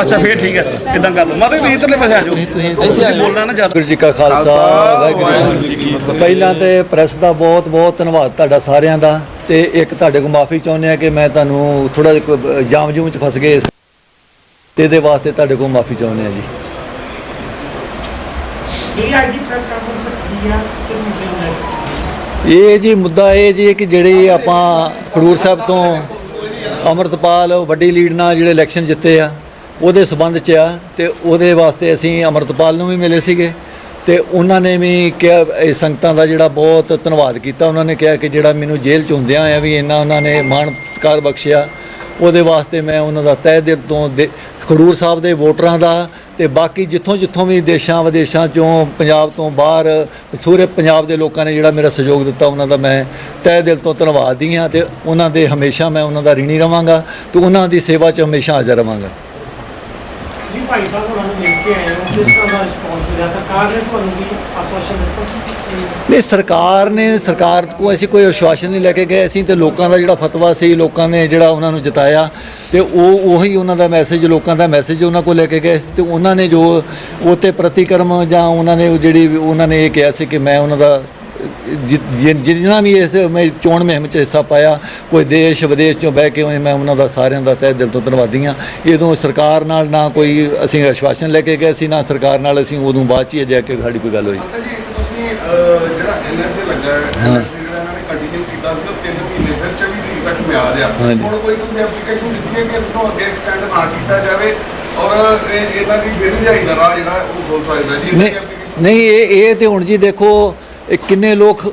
ਅੱਛਾ ਫੇਰ ਠੀਕ ਹੈ। ਇਦਾਂ ਕਰ ਲਓ। ਮਾਤਾ ਤੁਸੀਂ ਇਧਰਲੇ ਪਾਸੇ ਆ ਜਾਓ। ਤੁਸੀਂ ਬੋਲਣਾ ਨਾ ਜ਼ਿਆਦਾ। ਜੀ ਕਾ ਖਾਲਸਾ ਵਾਹਿਗੁਰੂ ਜੀ ਕੀ ਫਤਿਹ। ਪਹਿਲਾਂ ਤੇ ਪ੍ਰੈਸ ਦਾ ਬਹੁਤ ਬਹੁਤ ਧੰਨਵਾਦ ਤੁਹਾਡਾ ਸਾਰਿਆਂ ਦਾ। ਤੇ ਇੱਕ ਤੁਹਾਡੇ ਕੋਲ ਮਾਫੀ ਚਾਹੁੰਦੇ ਆ ਕਿ ਮੈਂ ਤੁਹਾਨੂੰ ਥੋੜਾ ਜਿਹਾ ਜਾਮ ਜੂਮ ਚ ਫਸ ਗਏ ਤੇ ਇਹਦੇ ਵਾਸਤੇ ਤੁਹਾਡੇ ਕੋਲ ਮਾਫੀ ਚਾਹੁੰਦੇ ਆ ਜੀ। ਜਿਹੜੀ ਅੱਜ ਦੀ ਪ੍ਰੈਸ ਕਾਨਫਰੰਸ ਰੱਖੀ ਆ ਇਹ ਜੀ ਮੁੱਦਾ ਇਹ ਜੀ ਕਿ ਜਿਹੜੇ ਆਪਾਂ ਖਡੂਰ ਸਾਹਿਬ ਤੋਂ ਅਮਰਤਪਾਲ, ਵੱਡੀ ਲੀਡ ਨਾਲ ਜਿਹੜੇ ਇਲੈਕਸ਼ਨ ਜਿੱਤੇ ਆ, ਉਹਦੇ ਸਬੰਧ 'ਚ ਆ ਤੇ ਉਹਦੇ ਵਾਸਤੇ ਅਸੀਂ ਅਮਰਤਪਾਲ ਨੂੰ ਵੀ ਮਿਲੇ ਸੀਗੇ ਤੇ ਉਹਨਾਂ ਨੇ ਵੀ ਕਿਹਾ, ਇਹ ਸੰਗਤਾਂ ਦਾ ਜਿਹੜਾ ਬਹੁਤ ਧੰਨਵਾਦ ਕੀਤਾ। ਉਹਨਾਂ ਨੇ ਕਿਹਾ ਕਿ ਜਿਹੜਾ ਮੈਨੂੰ ਜੇਲ੍ਹ 'ਚ ਹੁੰਦਿਆਂ ਆ ਵੀ ਇੰਨਾ ਉਹਨਾਂ ਨੇ ਮਾਣ ਸਤਿਕਾਰ ਬਖਸ਼ਿਆ। ਉਹਦੇ ਵਾਸਤੇ ਮੈਂ ਉਹਨਾਂ ਦਾ ਤਹਿ ਦਿਲ ਤੋਂ ਦੇ- ਖਡੂਰ ਸਾਹਿਬ ਦੇ ਵੋਟਰਾਂ ਦਾ ਤੇ ਬਾਕੀ ਜਿੱਥੋਂ ਜਿੱਥੋਂ ਵੀ ਦੇਸ਼ਾਂ ਵਿਦੇਸ਼ਾਂ ਚੋਂ ਪੰਜਾਬ ਤੋਂ ਬਾਹਰ ਸੂਰੇ ਪੰਜਾਬ ਦੇ ਲੋਕਾਂ ਨੇ ਜਿਹੜਾ ਮੇਰਾ ਸਹਿਯੋਗ ਦਿੱਤਾ, ਉਹਨਾਂ ਦਾ ਮੈਂ ਤਹਿ ਦਿਲ ਤੋਂ ਧੰਨਵਾਦੀ ਹਾਂ ਤੇ ਉਹਨਾਂ ਦੇ ਹਮੇਸ਼ਾ ਮੈਂ ਉਹਨਾਂ ਦਾ ਰਿਣੀ ਰਵਾਂਗਾ ਤੇ ਉਹਨਾਂ ਦੀ ਸੇਵਾ 'ਚ ਹਮੇਸ਼ਾ ਹਾਜ਼ਰ ਰਵਾਂਗਾ। ਤੁਸੀਂ ਭਾਈ ਸਾਹਿਬ ਹੋਰਾਂ ਨੂੰ ਮਿਲ ਕੇ ਆਏ ਹੋ। ਕਿਸ ਤਰ੍ਹਾਂ ਦਾ ਰਿਸਪੌਂਸ ਮਿਲਿਆ? ਸਰਕਾਰ ਨੇ ਤੁਹਾਨੂੰ ਵੀ ਆਸ਼ਵਾਸਨ ਦਿੱਤਾ? ਨਹੀਂ ਸਰਕਾਰ ਨੇ, ਸਰਕਾਰ ਕੋਲ ਅਸੀਂ ਕੋਈ ਅਸ਼ਵਾਸਨ ਨਹੀਂ ਲੈ ਕੇ ਗਏ। ਅਸੀਂ ਤੇ ਲੋਕਾਂ ਦਾ ਜਿਹੜਾ ਫਤਵਾ ਸੀ, ਲੋਕਾਂ ਨੇ ਜਿਹੜਾ ਉਹਨਾਂ ਨੂੰ ਜਿਤਾਇਆ ਤੇ ਉਹ ਉਹੀ ਉਹਨਾਂ ਦਾ ਮੈਸੇਜ ਲੋਕਾਂ ਦਾ ਮੈਸੇਜ ਉਹਨਾਂ ਕੋਲ ਲੈ ਕੇ ਗਏ। ਸੀ ਤੇ ਉਹਨਾਂ ਨੇ ਜੋ ਉਹ ਤੇ ਪ੍ਰਤੀਕਰਮ ਜਾਂ ਉਹਨਾਂ ਨੇ ਜਿਹੜੀ ਉਹਨਾਂ ਨੇ ਇਹ ਕਿਹਾ ਸੀ ਕਿ ਮੈਂ ਉਹਨਾਂ ਦਾ ਜਿ- ਜਿ- ਜਿਨ੍ਹਾਂ ਵੀ ਇਸ ਮੈਂ ਚੋਣ ਮੁਹਿੰਮ 'ਚ ਹਿੱਸਾ ਪਾਇਆ, ਕੋਈ ਦੇਸ਼ ਵਿਦੇਸ਼ ਚੋਂ ਬਹਿ ਕੇ ਮੈਂ ਉਹਨਾਂ ਦਾ ਸਾਰਿਆਂ ਦਾ ਤਹਿ ਦਿਲ ਤੋਂ ਧੰਨਵਾਦੀ ਹਾਂ। ਇਦੋਂ ਸਰਕਾਰ ਨਾਲ ਨਾ ਕੋਈ ਅਸੀਂ ਅਸ਼ਵਾਸਨ ਲੈ ਕੇ ਗਏ ਸੀ, ਨਾ ਸਰਕਾਰ ਨਾਲ ਅਸੀਂ ਉਦੋਂ ਬਾਅਦ 'ਚ ਹੀ ਜਾ ਕੇ ਸਾਡੀ ਕੋਈ ਗੱਲ ਹੋਈ ਪਤਾ ਜੀ ਇੱਕ ਤੁਸੀਂ ਅਹ, ਜਿਹੜਾ ਐਨਐਸਏ ਲੱਗਾ ਹੈ ਹਾਂ। NSA ਜਿਹੜਾ ਇਹਨਾਂ ਨੇ ਕੰਟੀਨਿਊ ਕੀਤਾ ਸੀ ਉਹ 3 ਮਹੀਨੇ ਫਿਰ 24 ਤਰੀਕ ਤੱਕ ਮਿਆਦ ਆ ਹਾਂਜੀ। ਹੁਣ ਕੋਈ ਤੁਸੀਂ ਐਪਲੀਕੇਸ਼ਨ ਦਿੱਤੀ ਹੈ ਕਿ ਇਸ ਨੂੰ ਅੱਗੇ ਐਕਸਟੈਂਡ ਨਾ ਕੀਤਾ ਜਾਵੇ ਔਰ ਇਹ- ਇਹਨਾਂ ਦੀ ਬੇਰਜਾਈ ਦਾ ਰਾਹ ਜਿਹੜਾ ਉਹ ਹੋ ਸਕਦਾ ਜੀ ਨਹੀਂ ਨਹੀਂ ਇਹ ਇਹ ਤੇ ਹੁਣ ਜੀ ਦੇਖੋ ਇਹ ਕਿੰਨੇ ਲੋਕ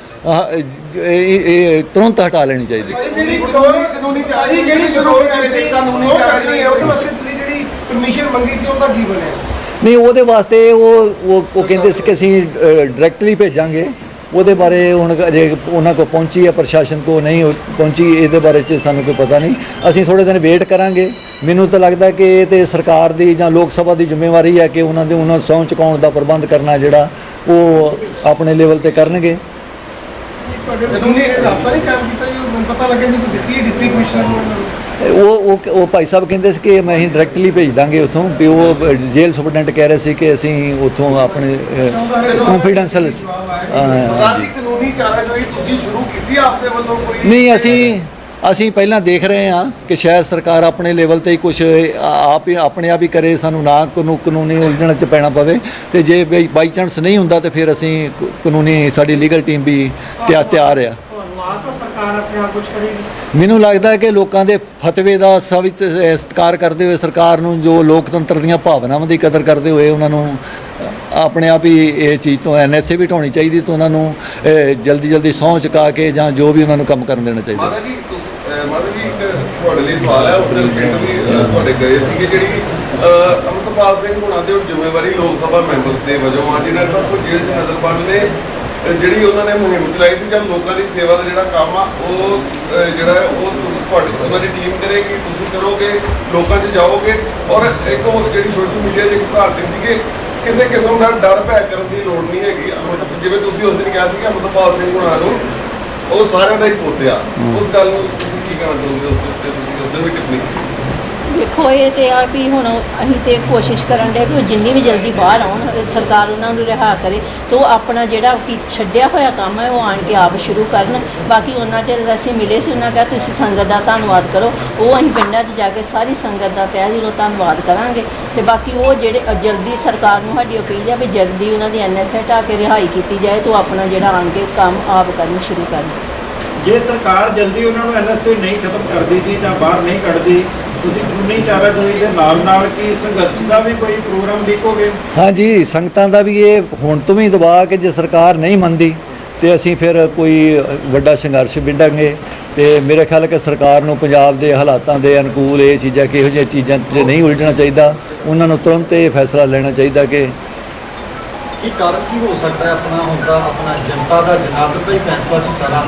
ਇਹ ਇਹ ਤੁਰੰਤ ਹਟਾ ਲੈਣੀ ਚਾਹੀਦੀ। ਜਿਹੜੀ ਕਾਨੂੰਨੀ ਕਾਨੂੰਨੀ ਚਾਹੀ ਜਿਹੜੀ ਕਾਨੂੰਨੀ ਕਾਨੂੰਨੀ ਹੈ ਉਹਦੇ ਵਾਸਤੇ ਤੁਸੀਂ ਜਿਹੜੀ ਪਰਮਿਸ਼ਨ ਮੰਗੀ ਸੀ ਉਹਦਾ ਕੀ ਬਣਿਆ? ਨਹੀਂ ਉਹਦੇ ਵਾਸਤੇ ਉਹ ਉਹ ਕਹਿੰਦੇ ਸੀ ਕਿ ਅਸੀਂ ਡਾਇਰੈਕਟਲੀ ਭੇਜਾਂਗੇ। ਉਹਦੇ ਬਾਰੇ ਹੁਣ ਅਜੇ ਉਹਨਾਂ ਕੋਲ ਪਹੁੰਚੀ ਹੈ ਪ੍ਰਸ਼ਾਸਨ ਕੋ ਨਹੀਂ ਪਹੁੰਚੀ ਇਹਦੇ ਬਾਰੇ ਚ ਸਾਨੂੰ ਕੋਈ ਪਤਾ ਨਹੀਂ। ਅਸੀਂ ਥੋੜੇ ਦਿਨ ਵੇਟ ਕਰਾਂਗੇ। ਮੈਨੂੰ ਤਾਂ ਲੱਗਦਾ ਕਿ ਇਹ ਤੇ ਸਰਕਾਰ ਦੀ ਜਾਂ ਲੋਕ ਸਭਾ ਦੀ ਜ਼ਿੰਮੇਵਾਰੀ ਹੈ ਕਿ ਉਹਨਾਂ ਦੇ ਉਹਨਾਂ ਨੂੰ ਸਹੁੰ ਚੁਕਾਉਣ ਦਾ ਪ੍ਰਬੰਧ ਕਰਨਾ ਜਿਹੜਾ ਉਹ ਆਪਣੇ ਲੈਵਲ ਤੇ ਕਰਨਗੇ। ਉਹ ਉਹ ਉਹ ਭਾਈ ਸਾਹਿਬ ਕਹਿੰਦੇ ਸੀ ਕਿ ਮੈਂ ਅਸੀਂ ਡਾਇਰੈਕਟਲੀ ਭੇਜ ਦਾਂਗੇ ਉਥੋਂ ਵੀ ਉਹ ਜੇਲ੍ਹ ਸੁਪਰਡੈਂਟ ਕਹਿ ਰਹੇ ਸੀ ਕਿ ਅਸੀਂ ਉਥੋਂ ਆਪਣੇ ਕੰਫੀਡੈਂਸ਼ੀਅਲ ਸਰਕਾਰ ਦੀ ਕਾਨੂੰਨੀ ਚਾਰਾਜੋਈ ਤੁਸੀਂ ਸ਼ੁਰੂ ਕੀਤੀ ਆਪਦੇ ਵੱਲੋਂ ਕੋਈ ਨਹੀਂ ਅਸੀਂ ਅਸੀਂ ਪਹਿਲਾਂ ਦੇਖ ਰਹੇ ਹਾਂ ਕਿ ਸ਼ਾਇਦ ਸਰਕਾਰ ਆਪਣੇ ਲੈਵਲ ਤੇ ਹੀ ਕੁਝ ਆਪ ਹੀ ਆਪਣੇ ਆਪ ਹੀ ਕਰੇ, ਸਾਨੂੰ ਨਾ ਕਾਨੂੰ, ਕਾਨੂੰਨੀ ਉਲਝਣ ਚ ਪੈਣਾ ਪਵੇ ਤੇ ਜੇ ਬਾਈ ਚਾਂਸ ਨਹੀਂ ਹੁੰਦਾ ਤੇ ਫਿਰ ਅਸੀਂ ਕਾਨੂੰਨੀ ਸਾਡੀ ਲੀਗਲ ਟੀਮ ਵੀ ਤਿਆ- ਤਿਆਰ ਆ। ਮੈਨੂੰ ਲੱਗਦਾ ਕਿ ਲੋਕਾਂ ਦੇ ਫਤਵੇ ਦਾ ਸਵਿਤ ਸਤਿਕਾਰ ਕਰਦੇ ਹੋਏ ਸਰਕਾਰ ਨੂੰ ਜੋ ਲੋਕਤੰਤਰ ਦੀਆਂ ਭਾਵਨਾਵਾਂ ਦੀ ਕਦਰ ਕਰਦੇ ਹੋਏ ਉਹਨਾਂ ਨੂੰ ਆਪਣੇ ਆਪ ਹੀ ਇਹ ਚੀਜ਼ ਤੋਂ ਐਨਐਸਏ ਵੀ ਢਾਉਣੀ ਚਾਹੀਦੀ ਤੇ ਉਹਨਾਂ ਨੂੰ ਜਲਦੀ ਜਲਦੀ ਸਹੁੰ ਚੁਕਾ ਕੇ ਜਾਂ ਜੋ ਵੀ ਉਹਨਾਂ ਨੂੰ ਕੰਮ ਕਰਨ ਦੇਣਾ ਚਾਹੀਦਾ। ਮਾਤਾ ਜੀ ਇੱਕ ਤੁਹਾਡੇ ਲਈ ਸਵਾਲ ਹੈ ਉਸ ਦਿਨ ਪਿੰਡ ਵੀ ਅਹ, ਤੁਹਾਡੇ ਗਏ ਸੀਗੇ ਜਿਹੜੀ ਅਹ, ਅਮਰਤਪਾਲ ਸਿੰਘ ਹੁਣਾਂ ਦੇ ਜ਼ਿੰਮੇਵਾਰੀ ਲੋਕ ਸਭਾ ਮੈਂਬਰ ਦੇ ਵਜੋਂ ਆ ਜਿਨ੍ਹਾਂ ਦਾ ਕੋਈ ਜੇਲ੍ਹ 'ਚ ਨਜ਼ਰਬੰਦ ਨੇ ਅਹ, ਜਿਹੜੀ ਉਹਨਾਂ ਨੇ ਮੁਹਿੰਮ ਚਲਾਈ ਸੀ ਜਦ ਲੋਕਾਂ ਦੀ ਸੇਵਾ ਦਾ ਜਿਹੜਾ ਕੰਮ ਆ ਉਹ ਜਿਹੜਾ ਹੈ ਉਹ ਤੁਸੀਂ ਤੁਹਾਡੀ ਉਹਨਾਂ ਦੀ ਟੀਮ ਕਰੇਗੀ ਤੁਸੀਂ ਕਰੋਗੇ ਲੋਕਾਂ 'ਚ ਜਾਓਗੇ ਔਰ ਇੱਕ ਉਹ ਜਿਹੜੀ ਸੋਸ਼ਲ ਮੀਡੀਆ ਦੇ ਇੱਕ ਭਾਰਤੀ ਸੀਗੇ ਕਿਸੇ ਕਿਸਮ ਦਾ ਡਰ ਭੈ ਕਰਨ ਦੀ ਲੋੜ ਨਹੀਂ ਹੈਗੀ ਅਮਰਤ ਜਿਵੇਂ ਤੁਸੀਂ ਉਸ ਦਿਨ ਕਿਹਾ ਸੀ ਕਿ ਅਮਰਤਪਾਲ ਸਿੰਘ ਹੁਣਾਂ ਨੂੰ ਉਹ ਸਾਰਿਆਂ ਦਾ ਹੀ ਪੁੱਤ ਆ ਉਸ ਗੱਲ ਨੂੰ ਕੀ ਕਹਿਣਾ ਚਾਹੋਗੇ ਉਸ ਦੇ ਉੱਤੇ ਤੁਸੀਂ ਉਸ ਦਿਨ ਵੀ ਟਿੱਪਣੀ ਕੀਤੀ ਦੇਖੋ, ਇਹ ਤੇ ਆ ਵੀ ਹੁਣ ਅਸੀਂ ਤੇ ਕੋਸ਼ਿਸ਼ ਕਰਨ ਦੇ ਵੀ ਉਹ ਜਿੰਨੀ ਵੀ ਜਲਦੀ ਬਾਹਰ ਆਉਣ ਸਰਕਾਰ ਉਹਨਾਂ ਨੂੰ ਰਿਹਾ ਕਰੇ ਤੇ ਉਹ ਆਪਣਾ ਜਿਹੜਾ ਕੀ ਛੱਡਿਆ ਹੋਇਆ ਕੰਮ ਹੈ, ਉਹ ਆਣ ਕੇ ਆਪ ਸ਼ੁਰੂ ਕਰਨ। ਬਾਕੀ ਉਹਨਾਂ 'ਚ ਅਸੀਂ ਮਿਲੇ ਸੀ, ਉਹਨਾਂ ਕਿਹਾ ਤੁਸੀਂ ਸੰਗਤ ਦਾ ਧੰਨਵਾਦ ਕਰੋ। ਉਹ ਅਸੀਂ ਪਿੰਡਾਂ 'ਚ ਜਾ ਕੇ ਸਾਰੀ ਸੰਗਤ ਦਾ ਤਹਿ ਦਿਲੋਂ ਧੰਨਵਾਦ ਕਰਾਂਗੇ। ਤੇ ਬਾਕੀ ਉਹ ਜਿਹੜੇ ਜਲਦੀ ਸਰਕਾਰ ਨੂੰ ਸਾਡੀ ਅਪੀਲ ਹੈ ਵੀ ਜਲਦੀ ਉਹਨਾਂ ਦੀ ਐਨਐਸਏ ਹਟਾ ਕੇ ਰਿਹਾਈ ਕੀਤੀ ਜਾਏ ਤੇ ਉਹ ਆਪਣਾ ਜਿਹੜਾ ਆਣ ਕੇ ਕੰਮ ਆਪ ਕਰਨ, ਸ਼ੁਰੂ ਕਰਨ। ਜੇ ਸਰਕਾਰ ਜਲਦੀ ਉਹਨਾਂ ਨੂੰ ਐਨਐਸਏ ਨਹੀਂ ਖਤਮ ਕਰਦੀ ਜੀ ਜਾਂ ਬਾਹਰ ਨਹੀਂ ਕੱਢਦੀ, ਤੁਸੀਂ ਕਾਨੂੰਨੀ ਚਾਰਾਜੋਈ ਦੇ ਨਾਲ ਨਾਲ ਕੀ ਸੰਘਰਸ਼ ਦਾ ਵੀ ਕੋਈ ਪ੍ਰੋਗਰਾਮ ਲਿਖੋਗੇ ਹਾਂਜੀ, ਸੰਗਤਾਂ ਦਾ ਵੀ ਇਹ ਹੁਣ ਤੋਂ ਵੀ ਦਬਾਅ ਕਿ ਜੇ ਸਰਕਾਰ ਨਹੀਂ ਮੰਨਦੀ, ਤੇ ਅਸੀਂ ਫਿਰ ਕੋਈ ਵੱਡਾ ਸੰਘਰਸ਼ ਵਿੱਢਾਂਗੇ। ਤੇ ਮੇਰੇ ਖਿਆਲ ਕਿ ਸਰਕਾਰ ਨੂੰ ਪੰਜਾਬ ਦੇ ਹਾਲਾਤਾਂ ਦੇ ਅਨੁਕੂਲ ਇਹ ਚੀਜ਼ਾਂ, ਕਿਹੋ ਜਿਹੀਆਂ ਚੀਜ਼ਾਂ 'ਚ ਨਹੀਂ ਉਲਝਣਾ ਚਾਹੀਦਾ। ਉਹਨਾਂ ਨੂੰ ਤੁਰੰਤ ਇਹ ਫੈਸਲਾ ਲੈਣਾ ਚਾਹੀਦਾ ਕਿ ਕੀ ਕਾਰਨ ਕੀ ਹੋ ਸਕਦਾ ਹੈ ਆਪਣਾ ਹੁੰਦਾ ਆਪਣਾ ਜਨਤਾ ਦਾ ਜਨਾਬ? ਦਾ ਹੀ ਫੈਸਲਾ ਸੀ ਸਾਰਾ।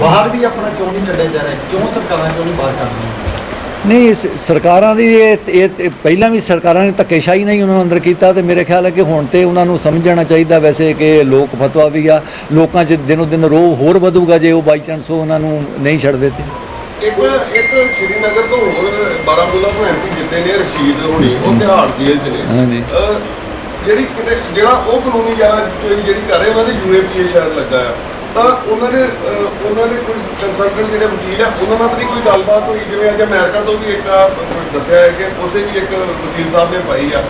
ਬਾਹਰ ਵੀ ਆਪਣਾ ਕਿਉਂ ਨਹੀਂ ਕੱਢਿਆ ਜਾ ਰਿਹਾ? ਕਿਉਂ ਸਰਕਾਰਾਂ ਕਿਉਂ ਨਹੀਂ ਬਾਹਰ ਕੱਢ ਰਹੀਆਂ? ਨਹੀਂ ਸਰਕਾਰਾਂ ਦੀ ਇਹ ਪਹਿਲਾਂ ਵੀ ਸਰਕਾਰਾਂ ਨੇ ਧੱਕੇਸ਼ਾਹੀ ਨਹੀਂ ਉਹਨਾਂ ਨੂੰ ਅੰਦਰ ਕੀਤਾ ਤੇ ਮੇਰੇ ਖਿਆਲ ਹੈ ਕਿ ਹੁਣ ਤੇ ਉਹਨਾਂ ਨੂੰ ਸਮਝਣਾ ਚਾਹੀਦਾ ਵੈਸੇ ਕਿ ਲੋਕ ਫਤਵਾ ਵੀ ਆ। ਲੋਕਾਂ 'ਚ ਦਿਨੋ ਦਿਨ ਰੋਹ ਹੋਰ ਵਧੂਗਾ ਜੇ ਉਹ ਬਾਈ ਚਾਂਸ ਉਹਨਾਂ ਨੂੰ ਨਹੀਂ ਛੱਡਦੇ ਤੇ ਇੱਕ ਇੱਕ ਸ਼੍ਰੀਨਗਰ ਤੋਂ ਹੋਰ ਬਾਰਾਮੂਲਾ ਤੋਂ ਐਮਪੀ ਜਿੱਤੇ ਨੇ ਰਸ਼ੀਦ ਹੋਣੀ ਉਹ ਤਿਹਾੜ ਜੇਲ੍ਹ ਚ ਨੇ। ਹਾਂਜੀ। ਜਿਹੜੀ ਕਿਤੇ ਜਿਹੜਾ ਉਹ ਕਾਨੂੰਨੀ ਜਾਰਾ ਜਿਹੜੀ ਕਰ ਰਹੇ, ਉਹਨਾਂ ਦੇ ਯੂਏਪੀਏ ਸ਼ਾਇਦ ਲੱਗਾ ਆ। ਤਾਂ ਉਹਨਾਂ ਨੇ ਉਹਨਾਂ ਨੇ ਕੋਈ ਕੰਸਲਟੈਂਟ ਜਿਹੜੇ ਵਕੀਲ ਆ, ਉਹਨਾਂ ਨਾਲ ਤਾਂ ਨਹੀਂ ਕੋਈ ਗੱਲਬਾਤ ਹੋਈ? ਜਿਵੇਂ ਅੱਜ ਅਮਰੀਕਾ ਤੋਂ ਵੀ ਇੱਕ ਦੱਸਿਆ ਹੈ ਕਿ ਉੱਥੇ ਵੀ ਇੱਕ ਵਕੀਲ ਸਾਹਿਬ ਨੇ ਪਾਈ ਆ।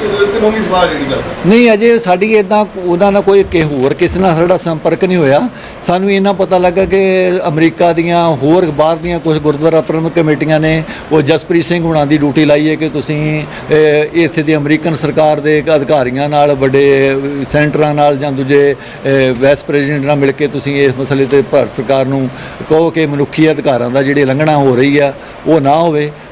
ਕਾਨੂੰਨੀ ਸਲਾਹ ਜਿਹੜੀ ਗੱਲ ਨਹੀਂ, ਅਜੇ ਸਾਡੀ ਇਦਾਂ ਉਹਦਾ ਨਾ ਕੋਈ ਕਿ ਹੋਰ ਕਿਸੇ ਨਾਲ ਸਾਡਾ ਸੰਪਰਕ ਨਹੀਂ ਹੋਇਆ। ਸਾਨੂੰ ਇਹਨਾਂ ਪਤਾ ਲੱਗਾ ਕਿ ਅਮਰੀਕਾ ਦੀਆਂ ਹੋਰ ਬਾਹਰ ਦੀਆਂ ਕੁਝ ਗੁਰਦੁਆਰਾ ਪ੍ਰਬੰਧਕ ਕਮੇਟੀਆਂ ਨੇ, ਉਹ ਜਸਪ੍ਰੀਤ ਸਿੰਘ ਹੁਣਾਂ ਦੀ ਡਿਊਟੀ ਲਾਈ ਹੈ ਕਿ ਤੁਸੀਂ ਇੱਥੇ ਦੀ ਅਮਰੀਕਨ ਸਰਕਾਰ ਦੇ ਅਧਿਕਾਰੀਆਂ ਨਾਲ, ਵੱਡੇ ਸੈਂਟਰਾਂ ਨਾਲ ਜਾਂ ਦੂਜੇ ਵੈਸ ਪ੍ਰੈਜ਼ੀਡੈਂਟ ਨਾਲ ਮਿਲ ਕੇ ਤੁਸੀਂ ਇਸ ਮਸਲੇ ਤੇ ਭਾਰਤ ਸਰਕਾਰ ਨੂੰ ਕਹੋ ਕਿ ਮਨੁੱਖੀ ਅਧਿਕਾਰਾਂ ਦਾ ਜਿਹੜੀ ਉਲੰਘਣਾ ਹੋ ਰਹੀ ਆ, ਉਹ ਨਾ ਹੋਵੇ।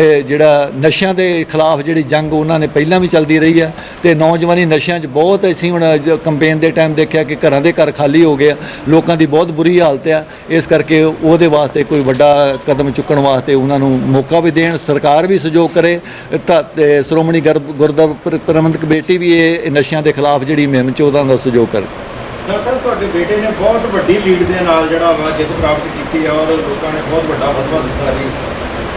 ਜਿਹੜਾ ਨਸ਼ਿਆਂ ਦੇ ਖਿਲਾਫ ਜਿਹੜੀ ਜੰਗ ਉਹਨਾਂ ਨੇ ਪਹਿਲਾਂ ਵੀ ਚੱਲਦੀ ਰਹੀ ਆ ਤੇ ਨੌਜਵਾਨੀ ਨਸ਼ਿਆਂ 'ਚ ਬਹੁਤ ਅਸੀਂ ਹੁਣ ਕੰਪੇਨ ਦੇ ਟਾਈਮ ਦੇਖਿਆ ਕਿ ਘਰਾਂ ਦੇ ਘਰ ਖਾਲੀ ਹੋ ਗਏ ਆ, ਲੋਕਾਂ ਦੀ ਬਹੁਤ ਬੁਰੀ ਹਾਲਤ ਆ, ਇਸ ਕਰਕੇ ਉਹਦੇ ਵਾਸਤੇ ਕੋਈ ਵੱਡਾ ਕਦਮ ਚੁੱਕਣ ਵਾਸਤੇ ਉਹਨਾਂ ਨੂੰ ਮੌਕਾ ਵੀ ਦੇਣ, ਸਰਕਾਰ ਵੀ ਸਹਿਯੋਗ ਕਰੇ, ਤਾਂ ਸ਼੍ਰੋਮਣੀ ਗੁਰ- ਗੁਰਦੁਆਰਾ ਪ੍ਰਬੰਧਕ ਕਮੇਟੀ ਵੀ ਇਹ ਨਸ਼ਿਆਂ ਦੇ ਖਿਲਾਫ ਜਿਹੜੀ ਮੁਹਿੰਮ 'ਚ ਉਹਦਾ ਦਾ ਸਹਿਯੋਗ ਕਰੇ। ਸਰ ਤੁਹਾਡੇ ਬੇਟੇ ਨੇ ਬਹੁਤ ਵੱਡੀ ਲੀਡ ਦੇ ਨਾਲ ਜਿਹੜਾ ਵਾ ਜਿੱਤ ਪ੍ਰਾਪਤ ਕੀਤੀ ਹੈ ਔਰ ਲੋਕਾਂ ਨੇ ਬਹੁਤ ਵੱਡਾ ਫਤਵਾ ਦਿੱਤਾ ਜੀ।